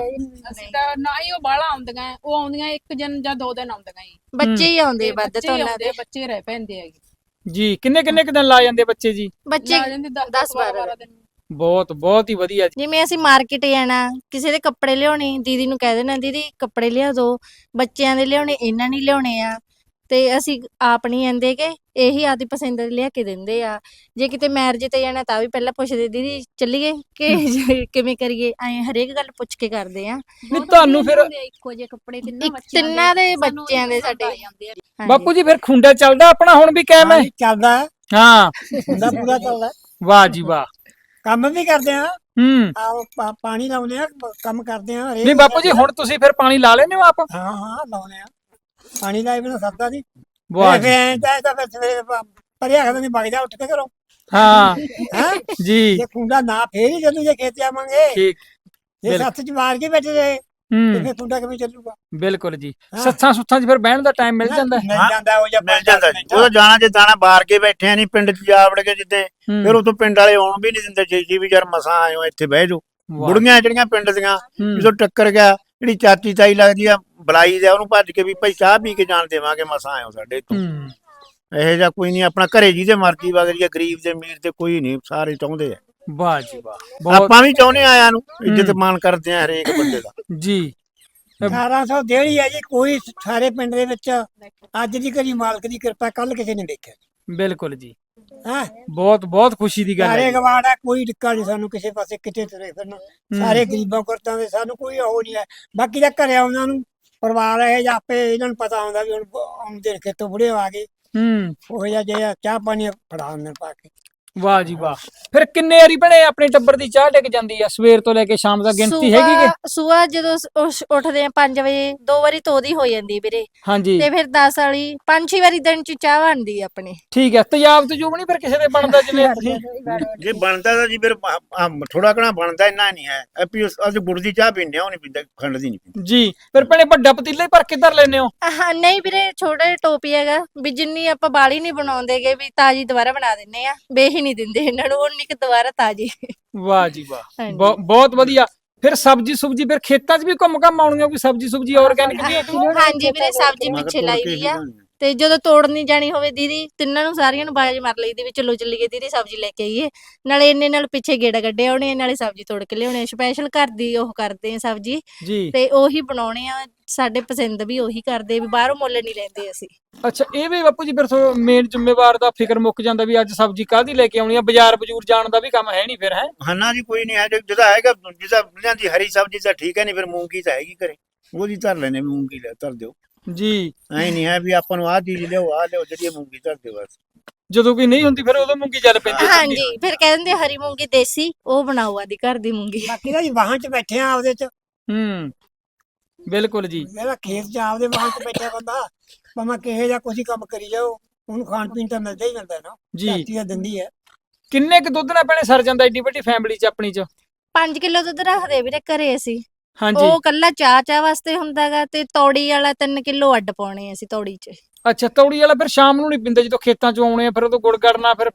ਅਸੀਂ ਤਾਂ ਨਾ ਹੀ ਉਹ ਬਾਹਲਾ ਆਉਂਦੀਆਂ ਉਹ ਆਉਂਦੀਆਂ ਇੱਕ ਦਿਨ ਜਾਂ ਦੋ ਦਿਨ ਆਉਂਦੀਆਂ ਹੀ ਬੱਚੇ ਹੀ ਆਉਂਦੇ ਵੱਧ ਤੋਂ ਉਹਨਾਂ ਦੇ। ਬੱਚੇ ਰਹਿ ਪੈਂਦੇ ਹੈਗੇ। ਜੀ ਕਿੰਨੇ ਕਿੰਨੇ ਦਿਨ ਲਾ ਜਾਂਦੇ ਬੱਚੇ ਜੀ? ਬੱਚੇ ਲਾ ਜਾਂਦੇ 10 ਦਸ 12 ਬਾਰਾਂ ਦਿਨ। ਬਹੁਤ ਬਹੁਤ ਹੀ ਵਧੀਆ ਜੀ। ਜਿਵੇਂ ਅਸੀਂ ਮਾਰਕੀਟ ਜਾਣਾ ਕਿਸੇ ਦੇ ਕੱਪੜੇ ਲਿਆਉਣੇ ਦੀਦੀ ਨੂੰ ਕਹਿ ਦੇਣਾ ਦੀਦੀ ਕੱਪੜੇ ਲਿਆ ਦਿਓ ਬੱਚਿਆਂ ਦੇ ਲਿਆਉਣੇ ਇਹਨਾਂ ਨਹੀਂ ਲਿਆਉਣੇ ਆ। ਤੇ ਅਸੀਂ ਆਪ ਨਹੀਂ ਆਂਦੇ ਕਿ ਇਹੀ ਆਦੀ ਪਸੰਦ ਦੇ ਲਿਆ ਕੇ ਦਿੰਦੇ ਆ। ਜੇ ਕਿਤੇ ਮੈਰਿਜ ਤੇ ਜਾਣਾ ਤਾਂ ਵੀ ਪਹਿਲਾਂ ਪੁੱਛਦੇ ਦੀਦੀ ਚੱਲੀਏ ਕਿ ਕਿਵੇਂ ਕਰੀਏ? ਐ ਹਰੇਕ ਗੱਲ ਪੁੱਛ ਕੇ ਕਰਦੇ ਆ। ਨਹੀਂ ਤੁਹਾਨੂੰ ਫਿਰ ਇੱਕੋ ਜਿਹੇ ਕੱਪੜੇ ਤਿੰਨਾਂ ਇੱਕ ਬੱਚਿਆਂ ਤਿੰਨਾਂ ਦੇ ਸਾਨੂੰ ਬੱਚਿਆਂ ਦੇ ਸਾਡੇ। ਆ ਜਾਂਦੇ ਆ। ਹਾਂਜੀ। ਬਾਪੂ ਜੀ ਫਿਰ ਖੁੰਡਾ ਚੱਲਦਾ ਆਪਣਾ ਹੁਣ ਵੀ ਕਾਇਮ ਹੈ? ਹਾਂਜੀ, ਚੱਲਦਾ ਹੈ, ਹਾਂ। ਹੁੰਦਾ ਪੂਰਾ ਚੱਲਦਾ ਹੈ। ਵਾਹ ਜੀ ਵਾਹ। ਕੰਮ ਵੀ ਕਰਦੇ ਆ। ਹੂੰ। ਆ ਪਾਣੀ ਲਾਉਂਦੇ ਆ ਕੰਮ ਕਰਦੇ ਆ ਹਰੇਕ ਨਹੀਂ ਬਾਪੂ ਜੀ ਹੁਣ ਤੁਸੀਂ ਫਿਰ ਪਾਣੀ ਲਾ ਲੈਨੇ ਹੋ ਆਪ? ਹਾਂ ਹਾਂ ਲਾਉਂਦੇ ਆ। ਪਾਣੀ ਲਾਏ ਬਿਨਾ ਸਰਦਾ ਨਹੀਂ ਵਾਹ ਜੀ। ਐਂ ਤਾਂ ਤਾਂ ਫਿਰ ਸਵੇਰੇ ਪ- ਪਰਿਆ ਖਦਾ ਨਹੀਂ ਵਗਦਾ ਉੱਠ ਕੇ ਕਰੋ। ਹਾਂ। ਹੈ? ਜੀ। ਜੇ ਕੁੰਡਾ ਨਾ ਫੇਰ ਹੀ ਜਦੋਂ ਜੇ ਖੇਤ ਆਵਾਂਗੇ ਠੀਕ। ਜੇ ਬਿਲਕੁਲ। ਸੱਤ ਚ ਮਾਰ ਕੇ ਬੈਠੇ ਰਹੇ ਤੇ ਹੂੰ। ਫੇਰ ਕੁੰਡਾ ਕਿਵੇਂ ਚੱਲੂਗਾ? ਬਿਲਕੁਲ ਜੀ। ਹਾਂ। ਸੱਥਾਂ ਸੁੱਥਾਂ 'ਚ ਫਿਰ ਬਹਿਣ ਦਾ ਟਾਈਮ ਮਿਲ ਜਾਂਦਾ। ਹੈ ਮਿਲ ਹਾਂ, ਜਾਂਦਾ ਉਹ ਜਾਂ ਮਿਲ ਜਾਂਦਾ ਜੀ। ਉਹ ਤਾਂ ਜਾਣਾ ਜੇ ਦਾਣਾ ਬਾਰ ਕੇ ਬੈਠੇ ਆ ਨਹੀਂ ਪਿੰਡ 'ਚ ਜਾ ਵੜ ਕੇ ਜਿੱਦੇ ਹੂੰ, ਫਿਰ ਉਤੋਂ ਪਿੰਡ ਵਾਲੇ ਆਉਣ ਵੀ ਨਹੀਂ ਦਿੰਦੇ। ਜੀ ਜੀ ਵੀ ਯਾਰ ਮਸਾਂ ਆਇਓ ਇੱਥੇ ਬਹਿ ਜਾਓ। ਵਾਹ, ਬੁੜੀਆਂ ਜਿਹੜੀਆਂ ਪਿੰਡ ਦੀਆਂ ਹੂੰ, ਜਦੋਂ ਟੱਕਰ ਗਿਆ ਜਿਹੜੀ ਚਾਚੀ ਤਾਈ ਲੱਗਦੀ ਆ ਬੁਲਾਈ ਦੇ ਉਹਨੂੰ ਭੱਜ ਕੇ ਵੀ ਭਾਈ ਚਾਹ ਪੀ ਕੇ ਜਾਣ ਦੇਵਾਂਗੇ ਮਸਾਂ ਆਇਓ ਸਾਡੇ ਤੋਂ ਇਹੋ ਜਿਹਾ ਕੋਈ ਨਹੀਂ ਆਪਣਾ ਘਰੇ ਜਿਹਦੇ ਮਰਜ਼ੀ ਵਗ ਜੀ ਗਰੀਬ ਦੇ ਅਮੀਰ ਤੇ ਕੋਈ ਨਹੀਂ ਸਾਰੇ ਚਾਹੁੰਦੇ ਆ। ਵਾਹ ਜੀ ਵਾਹ। ਆਪਾਂ ਵੀ ਚਾਹੁੰਦੇ ਆ ਆਇਆਂ ਨੂੰ ਇੱਜ਼ਤ। ਮਾਣ ਕਰਦੇ ਆ ਹਰੇਕ ਬੰਦੇ ਦਾ। ਜੀ। 1800 ਦੇੜੀ ਹੈ ਜੀ ਕੋਈ ਸਾਰੇ ਪਿੰਡ ਦੇ ਵਿੱਚ ਅੱਜ ਦੀ ਕਰੀ ਮਾਲਕ ਦੀ ਕਿਰਪਾ ਕੱਲ ਕਿਸੇ ਨੇ ਦੇਖਿਆ ਬਿਲਕੁਲ ਜੀ। ਹਾਂ? ਬਹੁਤ ਬਹੁਤ ਖੁਸ਼ੀ ਦੀ ਗੱਲ ਹੈ ਸਾਰੇ। ਗਵਾੜ ਕੋਈ ਡਿੱਕਾ ਨਹੀਂ ਸਾਨੂੰ ਕਿਸੇ ਪਾਸੇ ਕਿਤੇ ਤੁਰੇ ਫਿਰਨਾ। ਸਾਰੇ ਗਰੀਬਾਂ ਕਰਤਾਂ ਦੇ ਸਾਨੂੰ ਕੋਈ ਉਹ ਨਹੀਂ ਹੈ। ਬਾਕੀ ਦਾ ਘਰੇ ਉਹਨਾਂ ਨੂੰ ਪਰਿਵਾਰ ਹੈ ਜਾਂ ਆਪੇ ਇਹਨਾਂ ਨੂੰ ਪਤਾ ਹੁੰਦਾ ਵੀ ਹੁਣ ਆਉਂਦੇ ਖੇਤੋਂ ਬੁੜੇ ਆ ਗਏ। ਹੂੰ। ਉਹ ਜਿਹਾ ਜੇ ਚਾਹ ਪਾਣੀ ਫੜਾ ਹੁੰਦੇ ਨੇ ਪਾ ਕੇ। ਵਾਹ ਜੀ ਵਾਹ। ਫਿਰ ਕਿੰਨੇ ਵਾਰੀ ਭੈਣੇ ਆਪਣੇ ਟੱਬਰ ਦੀ ਚਾਹ ਡਿੱਗ ਜਾਂਦੀ ਆ? ਸਵੇਰ ਤੋਂ ਲੈ ਕੇ ਸ਼ਾਮ ਤੱਕ ਗਿਣਤੀ ਹੈਗੀ ਕਿ? ਸੁਆ ਜਦੋਂ ਉੱਠਦੇ ਆ 5 ਵਜੇ ਦੋ ਵਾਰੀ ਤੋਦੀ ਹੋ ਜਾਂਦੀ ਵੀਰੇ। ਹਾਂਜੀ। ਤੇ ਫਿਰ 10 ਵਾਲੀ 5-6 ਵਾਰੀ ਦਿਨ ਚ ਚਾਹ ਬਣਦੀ ਆ ਆਪਣੀ। ਠੀਕ ਹੈ ਤੇਜ਼ਾਬ ਤਜੂਬ ਨਹੀਂ ਫਿਰ ਕਿਸੇ ਦੇ ਬਣਦਾ ਜਿਵੇਂ ਤੁਸੀਂ ਜੇ ਬਣਦਾ ਤਾਂ ਜੀ ਫਿਰ ਥੋੜਾ ਘਣਾ ਬਣਦਾ ਇੰਨਾ ਨਹੀਂ ਹੈ। ਆਪੀ ਅੱਜ ਗੁੜ ਦੀ ਚਾਹ ਪੀਂਦੇ ਆ ਉਹ ਨਹੀਂ ਪੀਂਦਾ ਖੰਡ ਦੀ ਨਹੀਂ ਪੀਂਦਾ। ਜੀ ਫਿਰ ਭੈਣੇ ਵੱਡਾ ਪਤੀਲਾ ਹੀ ਭਰ ਕੇ ਧਰ ਲੈਨੇ ਹੋ? ਹਾਂ ਨਹੀਂ ਵੀਰੇ ਛੋਟਾ ਜਿਹਾ ਟੋਪੀ ਹੈਗਾ ਵੀ ਜਿੰਨੀ ਆਪਾਂ ਬਾਲੀ ਨਹੀਂ ਬਣਾਉਂਦੇਗੇ ਵੀ ਤਾਜੀ ਦੁਬਾਰਾ ਬਣਾ ਦਿੰਨੇ ਆ। ਬੇਹੀ ਨਹੀਂ ਦਿੰਦੇ ਇਹਨਾਂ ਨੂੰ ਉਨੀ ਕਿ ਦੁਬਾਰਾ ਤਾਜੀ। ਵਾਹ ਜੀ ਵਾਹ। ਹਾਂਜੀ। ਬਹੁ- ਬਹੁਤ ਵਧੀਆ। ਫਿਰ ਸਬਜੀ ਸੁਬਜੀ ਫਿਰ ਖੇਤਾਂ 'ਚ ਵੀ ਘੁੰਮ ਘੰਮ ਆਉਣੀਆਂ ਕੋਈ ਸਬਜੀ ਸੁਬਜੀ ਆਰਗੈਨਿਕ ਵੀ ਹਾਂਜੀ ਵੀਰੇ ਸਬਜ਼ੀ ਪਿੱਛੇ ਲਾਈ ਹੀ ਬਣਾਉਂਦੇ ਆ। ਤੇ ਜਦੋਂ ਤੋੜਨੀ ਜਾਣੀ ਹੋਵੇ ਦੀਦੀ ਤਿੰਨਾਂ ਨੂੰ ਸਾਰੀਆਂ ਨੂੰ ਬਾਜ ਮਾਰ ਲਈਦੀ ਵੀ ਚਲੋ ਚੱਲੀਏ ਦੀਦੀ ਸਬਜ਼ੀ ਲੈ ਕੇ ਆਈਏ। ਨਾਲੇ ਇੰਨੇ ਨਾਲ ਪਿੱਛੇ ਗੇੜਾ ਕੱਢੇ ਆਉਣੇ ਨਾਲੇ ਸਬਜ਼ੀ ਤੋੜ ਕੇ ਲਿਆਉਣੇ ਸਪੈਸ਼ਲ ਘਰ ਦੀ ਉਹ ਕਰਦੇ ਆ ਸਬਜ਼ੀ। ਜੀ। ਤੇ ਉਹੀ ਬਣਾਉਣੇ ਆ ਸਾਡੇ ਪਸੰਦ ਵੀ ਉਹੀ ਕਰਦੇ ਵੀ ਬਾਹਰੋਂ ਮੁੱਲ ਨਹੀਂ ਲੈਂਦੇ ਅਸੀਂ। ਅੱਛਾ ਇਹ ਵੀ ਬਾਪੂ ਜੀ ਫਿਰ ਮੇਨ ਜ਼ਿੰਮੇਵਾਰ ਦਾ ਫਿਕਰ ਮੁੱਕ ਜਾਂਦਾ ਵੀ ਅੱਜ ਸਬਜੀ ਕਾਹਦੀ ਲੈ ਕੇ ਆਉਣੀ ਆ? ਬਾਜ਼ਾਰ ਬਜੂਰ ਜਾਣ ਦਾ ਵੀ ਕੰਮ ਹੈ ਨਹੀਂ ਫਿਰ ਹੈ? ਹਨਾ ਜੀ ਕੋਈ ਨਹੀਂ ਹੈ ਜਿਹਦਾ ਹੈਗਾ ਜਿਹਦਾ ਲਿਆਂਦੀ ਹਰੀ ਸਬਜ਼ੀ ਤਾਂ ਠੀਕ ਹੈ ਨਹੀਂ ਫਿਰ ਮੂੰਗੀ ਤਾਂ ਹੈਗੀ ਘਰੇ। ਉਹਦੀ ਧਰ ਲੈਨੇ ਮੂੰਗੀ ਲੈ ਧਰ ਦਿਓ। ਜੀ। ਐ ਨਹੀਂ ਹੈ ਵੀ ਆਪਾਂ ਨੂੰ ਆਹ ਚੀਜ਼ ਲਿਓ ਆਹ ਲਿਓ ਜਿਹੜੀ ਇਹ ਮੂੰਗੀ ਧਰ ਦਿਓ ਬਸ। ਜਦੋਂ ਕੋਈ ਨਹੀਂ ਹੁੰਦੀ ਫਿਰ ਉਦੋਂ ਮੂੰਗੀ ਚੱਲ ਪੈਂਦੀ ਹੈ ਹਾਂਜੀ ਫਿਰ ਕਹਿ ਦਿੰਦੇ ਹਰੀ ਮੂੰਗੀ ਦੇਸੀ ਉਹ ਬਣਾਓ ਆਦੀ ਘਰ ਦੀ ਮੂੰਗੀ। ਬਾਕੀ ਦਾ ਜੀ ਵਾਹਨ 'ਚ ਬੈਠੇ ਆ ਆਪਦੇ 'ਚ। ਹੂੰ ਬਿਲਕੁਲ ਜੀ। ਜਿਹੜਾ ਖੇਤ 'ਚ ਆਪਦੇ ਵਾਹਨ 'ਚ ਬੈਠਿਆ ਬੰਦਾ ਭਾਵੇਂ ਕਿਹੇ ਜਾਂ ਹੀ ਕੰਮ ਕਰੀ ਜਾਓ ਉਹਨੂੰ ਖਾਣ ਪੀਣ ਤਾਂ ਮਿਲਦਾ ਹੀ ਮਿਲਦਾ ਨਾ। ਜੀ। ਧਰਤੀ ਤਾਂ ਦਿੰਦੀ ਹੈ। ਕਿੰਨੇ ਕੁ ਦੁੱਧ ਨਾਲ ਭੈਣੇ ਸਰ ਜਾਂਦਾ ਏਡੀ ਵੱਡੀ ਫੈਮਿਲੀ 'ਚ ਆਪਣੀ 'ਚ? 5 ਕਿਲੋ ਦੁੱਧ ਰੱਖਦੇ ਵੀਰੇ ਘਰੇ ਅਸੀਂ। ਹਾਂਜੀ। ਉਹ ਕੱਲਾ ਚਾਹ ਚਾਹ ਵਾਸਤੇ ਹੁੰਦਾਗਾ ਤੇ ਤੌੜੀ ਵਾਲਾ 3 ਕਿਲੋ ਅੱਡ ਪਾਉਣੇ ਅਸੀਂ ਤੌੜੀ 'ਚ। ਅੱਛਾ ਤੌੜੀ ਵਾਲਾ ਫਿਰ ਸ਼ਾਮ ਨੂੰ ਨਹੀਂ ਪੀਂਦੇ ਜਦੋਂ ਖੇਤਾਂ 'ਚੋਂ ਆਉਣੇ ਆ ਫਿਰ ਉਦੋਂ ਗੁੜ ਗੜਨਾ ਫਿਰ।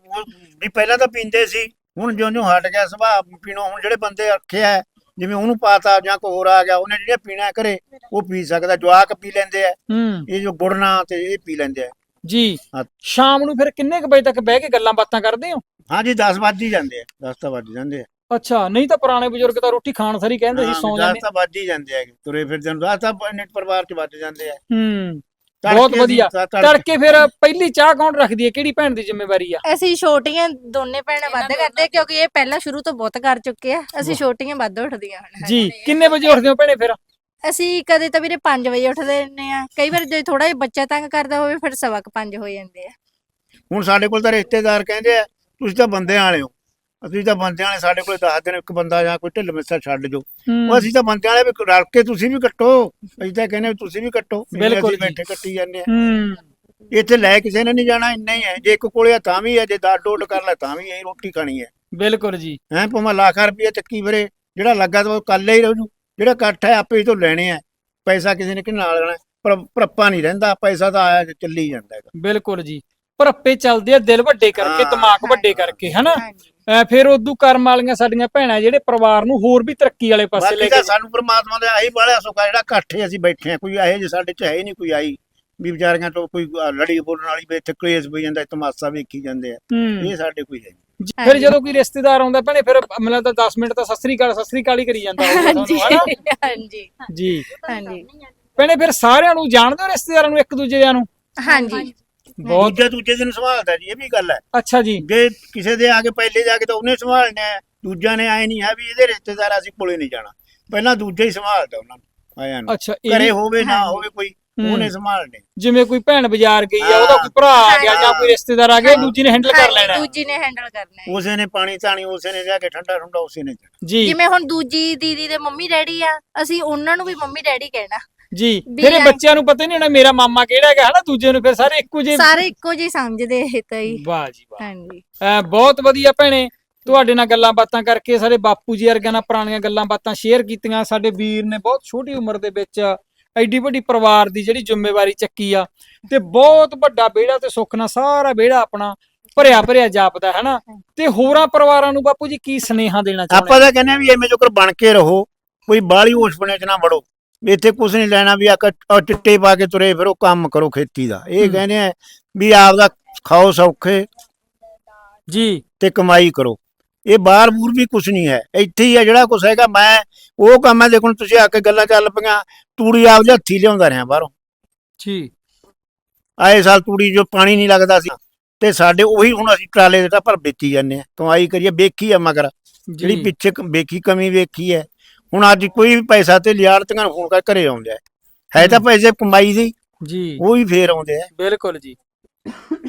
ਵੀ ਪਹਿਲਾਂ ਤਾਂ ਪੀਂਦੇ ਸੀ ਹੁਣ ਜਿਉਂ ਜਿਉਂ ਹਟ ਗਿਆ ਸੁਭਾਅ ਪੀਣੋਂ ਹੁਣ ਜਿਹੜੇ ਬੰਦੇ ਰੱਖੇ ਆ ਜਿਵੇਂ ਉਹਨੂੰ ਪਾਤਾ ਜਾਂ ਕੋਈ ਹੋਰ ਆ ਗਿਆ ਉਹਨੇ ਜਿਹੜਾ ਪੀਣਾ ਘਰੇ ਉਹ ਪੀ ਸਕਦਾ ਜਵਾਕ ਪੀ ਲੈਂਦੇ ਆ। ਹੂੰ। ਇਹ ਜੋ ਗੁੜਨਾ ਤੇ ਇਹ ਪੀ ਲੈਂਦੇ ਆ। ਜੀ। ਹਾਂ। ਸ਼ਾਮ ਨੂੰ ਫਿਰ ਕਿੰਨੇ ਕੁ ਵਜੇ ਤੱਕ ਬਹਿ ਕੇ ਗੱਲਾਂ ਬਾਤਾਂ ਕਰਦੇ ਹੋ? ਹਾਂਜੀ 10 ਵੱਜ ਹੀ ਜਾਂਦੇ ਆ 10 ਤਾਂ ਵੱਜ ਜਾਂਦੇ ਆ। ਅੱਛਾ ਨਹੀਂ ਤਾਂ ਪੁਰਾਣੇ ਬਜ਼ੁਰਗ ਤਾਂ ਰੋਟੀ ਖਾਣ ਸਾਰੀ ਕਹਿੰਦੇ ਸੀ ਸੌਂ 10 ਜਾਂਦੇ। ਤਾਂ ਵੱਜ ਹੀ ਜਾਂਦੇ ਆ ਤੁਰੇ ਫਿਰਦੇ ਨੂੰ 10 ਤਾਂ ਨਿੱਟ ਪਰਿਵਾਰ ਚ ਵੱਜ ਜਾਂਦੇ ਆ। ਹੂੰ ਬਹੁਤ ਵਧੀਆ। ਤੜਕੇ- ਫਿਰ ਪਹਿਲੀ ਚਾਹ ਕੌਣ ਰੱਖਦੀ ਹੈ? ਕਿਹੜੀ ਭੈਣ ਦੀ ਜ਼ਿੰਮੇਵਾਰੀ ਆ? ਅਸੀਂ ਛੋਟੀਆਂ ਦੋਨੇ ਭੈਣਾਂ ਵੱਧ ਕਰਦੇ ਆ, ਕਿਉਂਕਿ ਇਹ ਪਹਿਲਾਂ ਸ਼ੁਰੂ ਤੋਂ ਬਹੁਤ ਕਰ ਚੁੱਕੇ ਆ। ਅਸੀਂ ਛੋਟੀਆਂ ਵੱਧ ਉੱਠਦੀਆਂ ਹੁਣ ਜੀ ਕਿੰਨੇ ਵਜੇ ਉੱਠਦੇ ਹੋ ਭੈਣੇ ਫਿਰ? ਅਸੀਂ ਕਦੇ ਤਾਂ ਵੀਰੇ 5 ਵਜੇ ਉੱਠਦੇ ਨੇ ਆ। ਕਈ ਵਾਰ ਜੇ ਥੋੜਾ ਜਿਹਾ ਬੱਚਾ ਤੰਗ ਕਰਦਾ ਹੋਵੇ ਫਿਰ ਸਵਾ ਕੁ 5 ਹੋ ਜਾਂਦੇ ਆ। ਹੁਣ ਸਾਡੇ ਕੋਲ ਤਾਂ ਰਿਸ਼ਤੇਦਾਰ ਕਹਿੰਦੇ ਆ ਤੁਸੀਂ ਤਾਂ ਬੰਦਿਆਂ ਵਾਲੇ ਹੋ। ਅਸੀਂ ਤਾਂ ਬੰਦਿਆਂ ਵਾਲੇ ਸਾਡੇ ਕੋਲ ਦੱਸ ਦਿਨ ਇੱਕ ਬੰਦਾ ਜਾਂ ਕੋਈ ਢਿੱਲ ਮਿੱਸਾ ਛੱਡ ਜੋ। ਉਹ ਅਸੀਂ ਤਾਂ ਬੰਦਿਆਂ ਵਾਲੇ ਵੀ ਰਲ ਕੇ ਤੁਸੀਂ ਵੀ ਕੱਟੋ। ਅਸੀਂ ਤਾਂ ਕਹਿੰਦੇ ਵੀ ਤੁਸੀਂ ਵੀ ਕੱਟੋ। ਬਿਲਕੁਲ। ਬੈਠੇ ਕੱਟੀ ਜਾਂਦੇ ਆ। ਹੂੰ। ਇੱਥੇ ਲੈ ਕਿਸੇ ਨੇ ਨਹੀਂ ਜਾਣਾ ਇੰਨਾ ਹੀ ਹੈ। ਜੇ ਇੱਕ ਕੋਲੇ ਆ ਤਾਂ ਵੀ ਹੈ ਜੇ ਦਾੜ ਡੋਡ ਕਰ ਲੈ ਤਾਂ ਵੀ ਇਹ ਰੋਟੀ ਖਾਣੀ ਹੈ। ਬਿਲਕੁਲ ਜੀ। ਹੈ ਭਾਵੇਂ ਲੱਖ ਰੁਪਏ ਚੱਕੀ ਫਿਰੇ ਜਿਹੜਾ ਲੱਗਾ ਤਾਂ ਉਹ ਕੱਲ ਹੀ ਰਹੂ ਜਿਹੜਾ ਇਕੱਠ ਹੈ ਆਪੇ ਹੀ ਤੋਂ ਲੈਣੇ ਆ। ਪੈਸਾ ਕਿਸੇ ਨੇ ਕਿ ਨਾਲ ਲੈਣਾ ਪਰ ਭਰਪਾ ਨਹੀਂ ਰਹਿੰਦਾ ਪੈਸਾ ਤਾਂ ਆਇਆ ਤੇ ਚੱਲੀ ਜਾਂਦਾ ਹੈਗਾ। ਬਿਲਕੁਲ ਜੀ। ਭਰੱਪੇ ਚੱਲਦੇ ਆ ਦਿਲ ਵੱਡੇ ਕਰਕੇ। ਦਿਮਾਗ ਵੱਡੇ ਕਰਕੇ ਹਨਾ? ਫਿਰ ਉਦੋਂ ਕਰਮ ਵਾਲੀਆਂ ਸਾਡੀਆਂ ਭੈਣਾਂ ਜਿਹੜੇ ਪਰਿਵਾਰ ਨੂੰ ਹੋਰ ਵੀ ਤਰੱਕੀ ਵਾਲੇ ਪਾਸੇ ਲੈ ਕੇ ਸਾਨੂੰ ਪ੍ਰਮਾਤਮਾ ਦਾ ਆਹੀ ਬਾਲਿਆ ਸੁੱਖਾ ਜਿਹੜਾ ਇਕੱਠੇ ਅਸੀਂ ਬੈਠੇ ਆ ਕੋਈ ਇਹੋ ਜਿਹੇ ਸਾਡੇ ਚ ਹੈ ਨਹੀਂ ਕੋਈ ਆਈ। ਵੀ ਵਿਚਾਰੀਆਂ ਤੋਂ ਕੋਈ ਲੜੀ ਬੋਲਣ ਵਾਲੀ ਵੀ ਇੱਥੇ ਕਲੇਸ਼ ਪਈ ਜਾਂਦਾ ਤਮਾਸ਼ਾ ਵੇਖੀ ਜਾਂਦੇ ਆ। ਇਹ ਸਾਡੇ ਕੋਈ ਹੈ ਫਿਰ ਜਦੋਂ ਕੋਈ ਰਿਸ਼ਤੇਦਾਰ ਆਉਂਦਾ ਭੈਣੇ ਫਿਰ ਮੈਨੂੰ ਤਾਂ 10 ਮਿੰਟ ਤਾਂ ਸਤਿ ਸ੍ਰੀ ਅਕਾਲ ਸਤਿ ਸ੍ਰੀ ਅਕਾਲ ਹੀ ਕਰੀ ਜਾਂਦਾ ਹਾਂਜੀ ਹਾਂਜੀ। ਜੀ। ਹਾਂਜੀ। ਭੈਣੇ ਫਿਰ ਸਾਰਿਆਂ ਨੂੰ ਜਾਣਦੇ ਹੋ ਰਿਸ਼ਤੇਦਾਰਾਂ ਨੂੰ ਇੱਕ ਦੂਜੇ ਨੂੰ? ਹਾਂਜੀ। ਬਹੁਤ ਦੂਜੇ ਦੂਜੇ ਦਿਨ ਸੰਭਾਲਦਾ ਜੀ ਇਹ ਵੀ ਗੱਲ ਹੈ। ਅੱਛਾ ਜੀ। ਜੇ ਕਿਸੇ ਦੇ ਆ ਕੇ ਪਹਿਲੇ ਜਾ ਕੇ ਤਾਂ ਉਹਨੇ ਸੰਭਾਲਣਾ ਹੈ ਦੂਜਾ ਨੇ ਆਏ ਨਹੀਂ ਹੈ ਵੀ ਇਹਦੇ ਰਿਸ਼ਤੇਦਾਰ ਅਸੀਂ ਕੋਲੇ ਨਹੀਂ ਜਾਣਾ। ਪਹਿਲਾਂ ਦੂਜਾ ਹੀ ਸੰਭਾਲਦਾ ਉਹਨਾਂ ਨੂੰ ਆਇਆਂ ਨੂੰ। ਅੱਛਾ ਘਰੇ ਹੋਵੇ ਨਾ। ਹੋਵੇ ਕੋਈ। ਉਹਨੇ ਸੰਭਾਲਣੇ। ਜਿਵੇਂ ਕੋਈ ਭੈਣ ਬਾਜ਼ਾਰ ਗਈ ਆ ਉਹਦਾ। ਕੋਈ ਭਰਾ ਆ ਗਿਆ ਜਾਂ ਕੋਈ ਰਿਸ਼ਤੇਦਾਰ ਆ ਗਿਆ ਦੂਜੀ ਨੇ ਹੈਂਡਲ ਕਰ ਲੈਣਾ ਦੂਜੀ ਨੇ ਹੈਂਡਲ ਕਰਨਾ ਹੈ। ਉਸੇ ਨੇ ਪਾਣੀ ਧਾਣੀ ਉਸੇ ਨੇ ਜਾ ਕੇ ਠੰਡਾ ਠੰਡਾ ਉਸੇ ਨੇ ਜਾਣਾ। ਜੀ। ਜਿਵੇਂ ਹੁਣ ਦੂਜੀ ਦੀਦੀ ਦੇ ਮੰਮੀ ਡੈਡੀ ਆ ਅਸੀਂ ਉਹਨਾਂ ਨੂੰ ਵੀ ਮੰਮੀ ਡੈਡੀ ਕਹਿਣਾ। ਜੀ ਵੀ ਫਿਰ ਇਹ ਐਂ- ਬੱਚਿਆਂ ਨੂੰ ਪਤਾ ਨਹੀਂ ਹੋਣਾ ਮੇਰਾ ਮਾਮਾ ਕਿਹੜਾ ਹੈਗਾ ਹਨਾ? ਦੂਜੇ ਨੂੰ ਫਿਰ ਸਾਰੇ ਇੱਕੋ ਜਿਹੇ ਸਾਰੇ ਇੱਕੋ ਜਿਹੇ ਸਮਝਦੇ ਇਹ ਤਾਂ ਹੀ ਵਾਹ ਜੀ ਵਾਹ। ਹਾਂਜੀ। ਅਹ ਬਹੁਤ ਵਧੀਆ ਭੈਣੇ ਤੁਹਾਡੇ ਨਾਲ ਗੱਲਾਂ ਬਾਤਾਂ ਕਰਕੇ ਸਾਡੇ ਬਾਪੂ ਜੀ ਵਰਗਿਆਂ ਨਾਲ ਪੁਰਾਣੀਆਂ ਗੱਲਾਂ ਬਾਤਾਂ ਸ਼ੇਅਰ ਕੀਤੀਆਂ ਸਾਡੇ ਵੀਰ ਨੇ ਬਹੁਤ ਛੋਟੀ ਉਮਰ ਦੇ ਵਿੱਚ ਐਡੀ ਵੱਡੀ ਪਰਿਵਾਰ ਦੀ ਜਿਹੜੀ ਜ਼ਿੰਮੇਵਾਰੀ ਚੱਕੀ ਆ ਤੇ ਬਹੁਤ ਵੱਡਾ ਵਿਹੜਾ ਤੇ ਸੁੱਖ ਨਾਲ ਸਾਰਾ ਵਿਹੜਾ ਆਪਣਾ ਭਰਿਆ ਭਰਿਆ ਜਾਪਦਾ ਹੈ ਨਾ ਤੇ ਹੋਰਾਂ ਪਰਿਵਾਰਾਂ ਨੂੰ ਬਾਪੂ ਜੀ ਕੀ ਸੁਨੇਹਾ ਦੇਣਾ ਚਾਹੁੰਦੇ ਆਪਾਂ ਤਾਂ ਕਹਿੰਦੇ ਆ ਵੀ ਐਵੇਂ ਜੋਕਰ ਬਣ ਕੇ ਰਹੋ ਕੋਈ ਬਾਹਲੀ ਹੋਸ਼ ਬਣੇ ਚ ਨਾ ਵੜੋ। ਇੱਥੇ ਕੁਝ ਨਹੀਂ ਲੈਣਾ ਵੀ ਆ ਚਿੱਟੇ ਪਾ ਕੇ ਤੁਰੇ ਫਿਰੋ ਕੰਮ ਕਰੋ ਖੇਤੀ ਦਾ। ਇਹ। ਕਹਿੰਦੇ ਆ ਵੀ ਆਪਦਾ ਖਾਓ ਸੌਖੇ ਜੀ। ਤੇ ਕਮਾਈ ਕਰੋ। ਇਹ ਬਾਹਰ ਬੂਰ ਵੀ ਕੁਝ ਨਹੀਂ ਹੈ। ਇੱਥੇ ਹੀ ਹੈ ਜਿਹੜਾ ਕੁਝ ਹੈਗਾ ਮੈਂ ਉਹ ਕੰਮ ਹੈ ਦੇਖੋ ਤੁਸੀਂ ਆ ਕੇ ਗੱਲਾਂ ਚੱਲ ਪਈਆਂ ਤੂੜੀ ਆਪਦੇ ਹੱਥੀ ਲਿਆਉਂਦਾ ਰਿਹਾ ਬਾਹਰੋਂ। ਜੀ। ਆਏ ਸਾਲ ਤੂੜੀ ਜੋ ਪਾਣੀ ਨਹੀਂ ਲੱਗਦਾ ਸੀ ਤੇ ਸਾਡੇ ਉਹੀ ਹੁਣ ਅਸੀਂ ਟਰਾਲੇ ਦੇ ਤਾਂ ਪਰ ਵੇਚੀ ਜਾਂਦੇ ਆ ਕਮਾਈ ਕਰੀਏ ਵੇਖੀ ਆ ਮਗਰ। ਜਿਹੜੀ ਪਿੱਛੇ ਵੇਖੀ ਕਮੀ ਵੇਖੀ ਹੈ। ਹੁਣ ਅੱਜ ਕੋਈ ਵੀ ਪੈਸਾ ਤੇ ਲਿਆੜਤੀਆਂ ਫੋਨ ਕਰ ਘਰੇ ਆਉਂਦੇ ਆ ਹੈ ਤਾਂ ਪੈਸੇ ਕਮਾਈ ਦੀ ਜੀ। ਉਹ ਵੀ ਫੇਰ ਆਉਂਦੇ ਆ ਬਿਲਕੁਲ ਜੀ।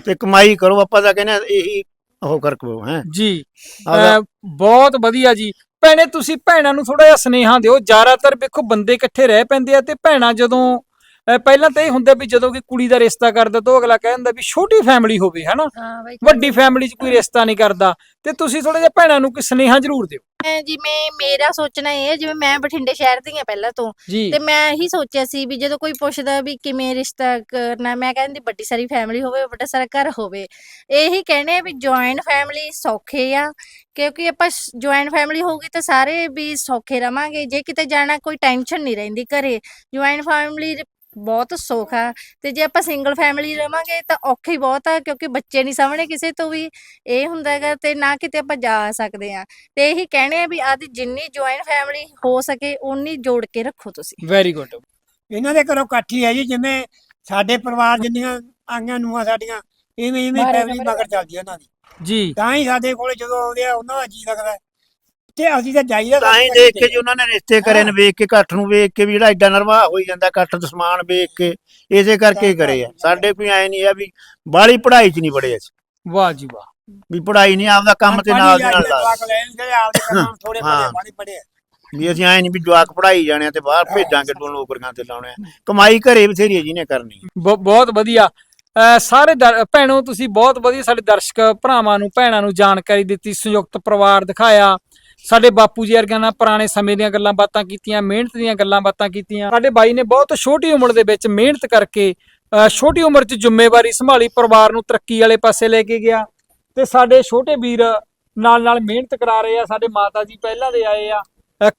ਤੇ ਕਮਾਈ ਕਰੋ ਆਪਾਂ ਤਾਂ ਕਹਿੰਦੇ ਆ ਇਹੀ ਉਹ ਕਰ ਕੋ ਹੈ। ਜੀ। ਅਹ ਬਹੁਤ ਵਧੀਆ ਜੀ। ਭੈਣੇ ਤੁਸੀਂ ਭੈਣਾਂ ਨੂੰ ਥੋੜਾ ਜਿਹਾ ਸਨੇਹਾ ਦਿਓ। ਜ਼ਿਆਦਾਤਰ ਵੇਖੋ ਬੰਦੇ ਇਕੱਠੇ ਰਹਿ ਪੈਂਦੇ ਆ ਤੇ ਭੈਣਾਂ ਜਦੋਂ ਅਹ ਪਹਿਲਾਂ ਤਾਂ ਇਹ ਹੁੰਦਾ ਵੀ ਜਦੋਂ ਕਿ ਕੁੜੀ ਦਾ ਰਿਸ਼ਤਾ ਕਰਦਾ ਤਾਂ ਉਹ ਅਗਲਾ ਕਹਿੰਦਾ ਵੀ ਛੋਟੀ ਫੈਮਿਲੀ ਹੋਵੇ ਹਨਾ? ਹਾਂ ਬਾਈ। ਵੱਡੀ ਫੈਮਿਲੀ 'ਚ ਕੋਈ ਰਿਸ਼ਤਾ ਨਹੀਂ ਕਰਦਾ। ਤੇ ਤੁਸੀਂ ਥੋੜਾ ਜਿਹਾ ਭੈਣਾਂ ਨੂੰ ਕੋਈ ਸਨੇਹਾ ਜ਼ਰੂਰ ਦਿਓ। ਮੈਂ ਜਿਵੇਂ ਮੇਰਾ ਸੋਚਣਾ ਇਹ ਹੈ ਜਿਵੇਂ ਮੈਂ ਬਠਿੰਡੇ ਸ਼ਹਿਰ ਦੀ ਹਾਂ ਪਹਿਲਾਂ ਤੋਂ ਜੀ। ਤੇ ਮੈਂ ਇਹੀ ਸੋਚਿਆ ਸੀ ਵੀ ਜਦੋਂ ਕੋਈ ਪੁੱਛਦਾ ਵੀ ਕਿਵੇਂ ਰਿਸ਼ਤਾ ਕਰਨਾ ਮੈਂ ਕਹਿੰਦੀ ਵੱਡੀ ਸਾਰੀ ਫੈਮਿਲੀ ਹੋਵੇ ਵੱਡਾ ਸਾਰਾ ਘਰ ਹੋਵੇ। ਇਹੀ ਕਹਿੰਦੇ ਆ ਵੀ ਜੁਆਇੰਟ ਫੈਮਿਲੀ ਸੌਖੇ ਆ ਕਿਉਂਕਿ ਆਪਾਂ ਜੁਆਇੰਟ ਫੈਮਿਲੀ ਹੋਊਗੀ ਤਾਂ ਸਾਰੇ ਵੀ ਸੌਖੇ ਰਵਾਂਗੇ। ਜੇ ਕਿਤੇ ਜਾਣਾ ਕੋਈ ਟੈਨਸ਼ਨ ਨਹੀਂ ਰਹਿੰਦੀ ਘਰੇ। ਜੁਆਇੰਟ ਫੈਮਿਲੀ ਬਹੁਤ ਸੁੱਖ ਆ। ਤੇ ਜੇ ਆਪਾਂ ਸਿੰਗਲ ਫੈਮਿਲੀ ਰਵਾਂਗੇ ਤਾਂ ਔਖਾ ਹੀ ਬਹੁਤ ਆ ਕਿਉਂਕਿ ਬੱਚੇ ਨਹੀਂ ਸਾਹਮਣੇ ਕਿਸੇ ਤੋਂ ਵੀ। ਇਹ ਹੁੰਦਾ ਹੈਗਾ ਤੇ ਨਾ ਕਿਤੇ ਆਪਾਂ ਜਾ ਸਕਦੇ ਆ ਤੇ ਇਹੀ ਕਹਿਣੇ ਆ ਵੀ ਆਦੀ ਜਿੰਨੀ ਜੁਆਇੰਟ ਫੈਮਿਲੀ ਹੋ ਸਕੇ ਉਨੀ ਜੋੜ ਕੇ ਰੱਖੋ ਤੁਸੀਂ। ਵੈਰੀ ਗੁੱਡ ਇਹਨਾਂ ਦੇ ਘਰੋਂ ਇਕੱਠੀ ਹੈ ਜੀ ਜਿਵੇਂ ਸਾਡੇ ਪਰਿਵਾਰ ਜਿੰਨੀਆਂ ਆਈਆਂ ਨੂੰਹਾਂ ਸਾਡੀਆਂ ਇਵੇਂ ਇਵੇਂ ਫੈਮਿਲੀ ਮਗਰ ਚੱਲਦੀ ਹੈ ਉਹਨਾਂ ਦੀ। ਜੀ। ਤਾਂ ਹੀ ਸਾਡੇ ਕੋਲੇ ਜਦੋਂ ਆਉਂਦੇ ਆ ਉਹਨਾਂ ਦਾ ਜੀ ਲੱਗਦਾ। ਹੈ। ਤੇ ਅਸੀਂ ਤਾਂ ਜਾਈਦਾ ਤਾਂ ਹੀ ਦੇਖ ਕੇ ਜੀ ਉਹਨਾਂ ਨੇ ਰਿਸ਼ਤੇ ਕਰੇ ਨੇ ਵੇਖ ਕੇ ਇਕੱਠ ਨੂੰ ਵੇਖ ਕੇ ਵੀ ਜਿਹੜਾ ਐਡਾ ਨਰਵਾ ਹੋਈ ਜਾਂਦਾ ਇਕੱਠ ਦਾ ਸਮਾਨ ਵੇਖ ਕੇ ਇਸੇ ਕਰਕੇ ਕਰੇ ਆ। ਸਾਡੇ ਕੋਈ ਐ ਨਹੀਂ ਆ ਵੀ ਬਾਹਲੀ ਪੜ੍ਹਾਈ 'ਚ ਨਹੀਂ ਬੜੇ ਅਸੀਂ। ਵਾਹ ਜੀ ਵਾਹ। ਵੀ ਪੜ੍ਹਾਈ ਨਹੀਂ ਆਪਦਾ ਕੰਮ ਤੇ ਨਾਲ ਦੀ ਨਾਲ ਲਾ। ਆਪਦੇ ਕੰਮ ਥੋੜੇ ਹਾਂ। ਬੜੇ ਬਾਣੀ ਪੜੇ ਵੀ ਅਸੀਂ ਐ ਨਹੀਂ ਵੀ ਜਵਾਕ ਪੜ੍ਹਾਈ ਜਾਣੇ ਆ ਤੇ ਬਾਹਰ ਭੇਜਾਂਗੇ ਦੋ ਨੌਕਰੀਆਂ ਤੇ ਲਾਉਣੇ ਆ। ਕਮਾਈ ਘਰੇ ਬਥੇਰੀ ਹੈ ਜਿਹਨੇ ਕਰਨੀ। ਬ- ਬਹੁਤ ਵਧੀਆ। ਅਹ ਸਾਰੇ ਦਰ- ਭੈਣੋ ਤੁਸੀਂ ਬਹੁਤ ਵਧੀਆ ਸਾਡੇ ਦਰਸ਼ਕ ਭਰਾਵਾਂ ਨੂੰ ਭੈਣਾਂ ਨੂੰ ਜਾਣਕਾਰੀ ਦਿੱਤੀ ਸੰਯੁਕਤ ਪਰਿਵਾਰ ਦਿਖਾਇਆ। ਸਾਡੇ ਬਾਪੂ ਜੀ ਵਰਗਿਆਂ ਨਾਲ ਪੁਰਾਣੇ ਸਮੇਂ ਦੀਆਂ ਗੱਲਾਂ ਬਾਤਾਂ ਕੀਤੀਆਂ, ਮਿਹਨਤ ਦੀਆਂ ਗੱਲਾਂ ਬਾਤਾਂ ਕੀਤੀਆਂ। ਸਾਡੇ ਬਾਈ ਨੇ ਬਹੁਤ ਛੋਟੀ ਉਮਰ ਦੇ ਵਿੱਚ ਮਿਹਨਤ ਕਰਕੇ ਛੋਟੀ ਉਮਰ 'ਚ ਜ਼ਿੰਮੇਵਾਰੀ ਸੰਭਾਲੀ, ਪਰਿਵਾਰ ਨੂੰ ਤਰੱਕੀ ਵਾਲੇ ਪਾਸੇ ਲੈ ਕੇ ਗਿਆ ਤੇ ਸਾਡੇ ਛੋਟੇ ਵੀਰ ਨਾਲ ਨਾਲ ਮਿਹਨਤ ਕਰਾ ਰਹੇ ਆ। ਸਾਡੇ ਮਾਤਾ ਜੀ ਪਹਿਲਾਂ ਦੇ ਆਏ ਆ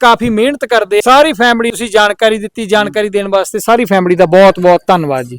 ਕਾਫੀ ਮਿਹਨਤ ਕਰਦੇ ਸਾਰੀ ਫੈਮਿਲੀ ਤੁਸੀਂ ਜਾਣਕਾਰੀ ਦਿੱਤੀ, ਜਾਣਕਾਰੀ ਦੇਣ ਵਾਸਤੇ ਸਾਰੀ ਫੈਮਿਲੀ ਦਾ ਬਹੁਤ ਬਹੁਤ ਧੰਨਵਾਦ ਜੀ।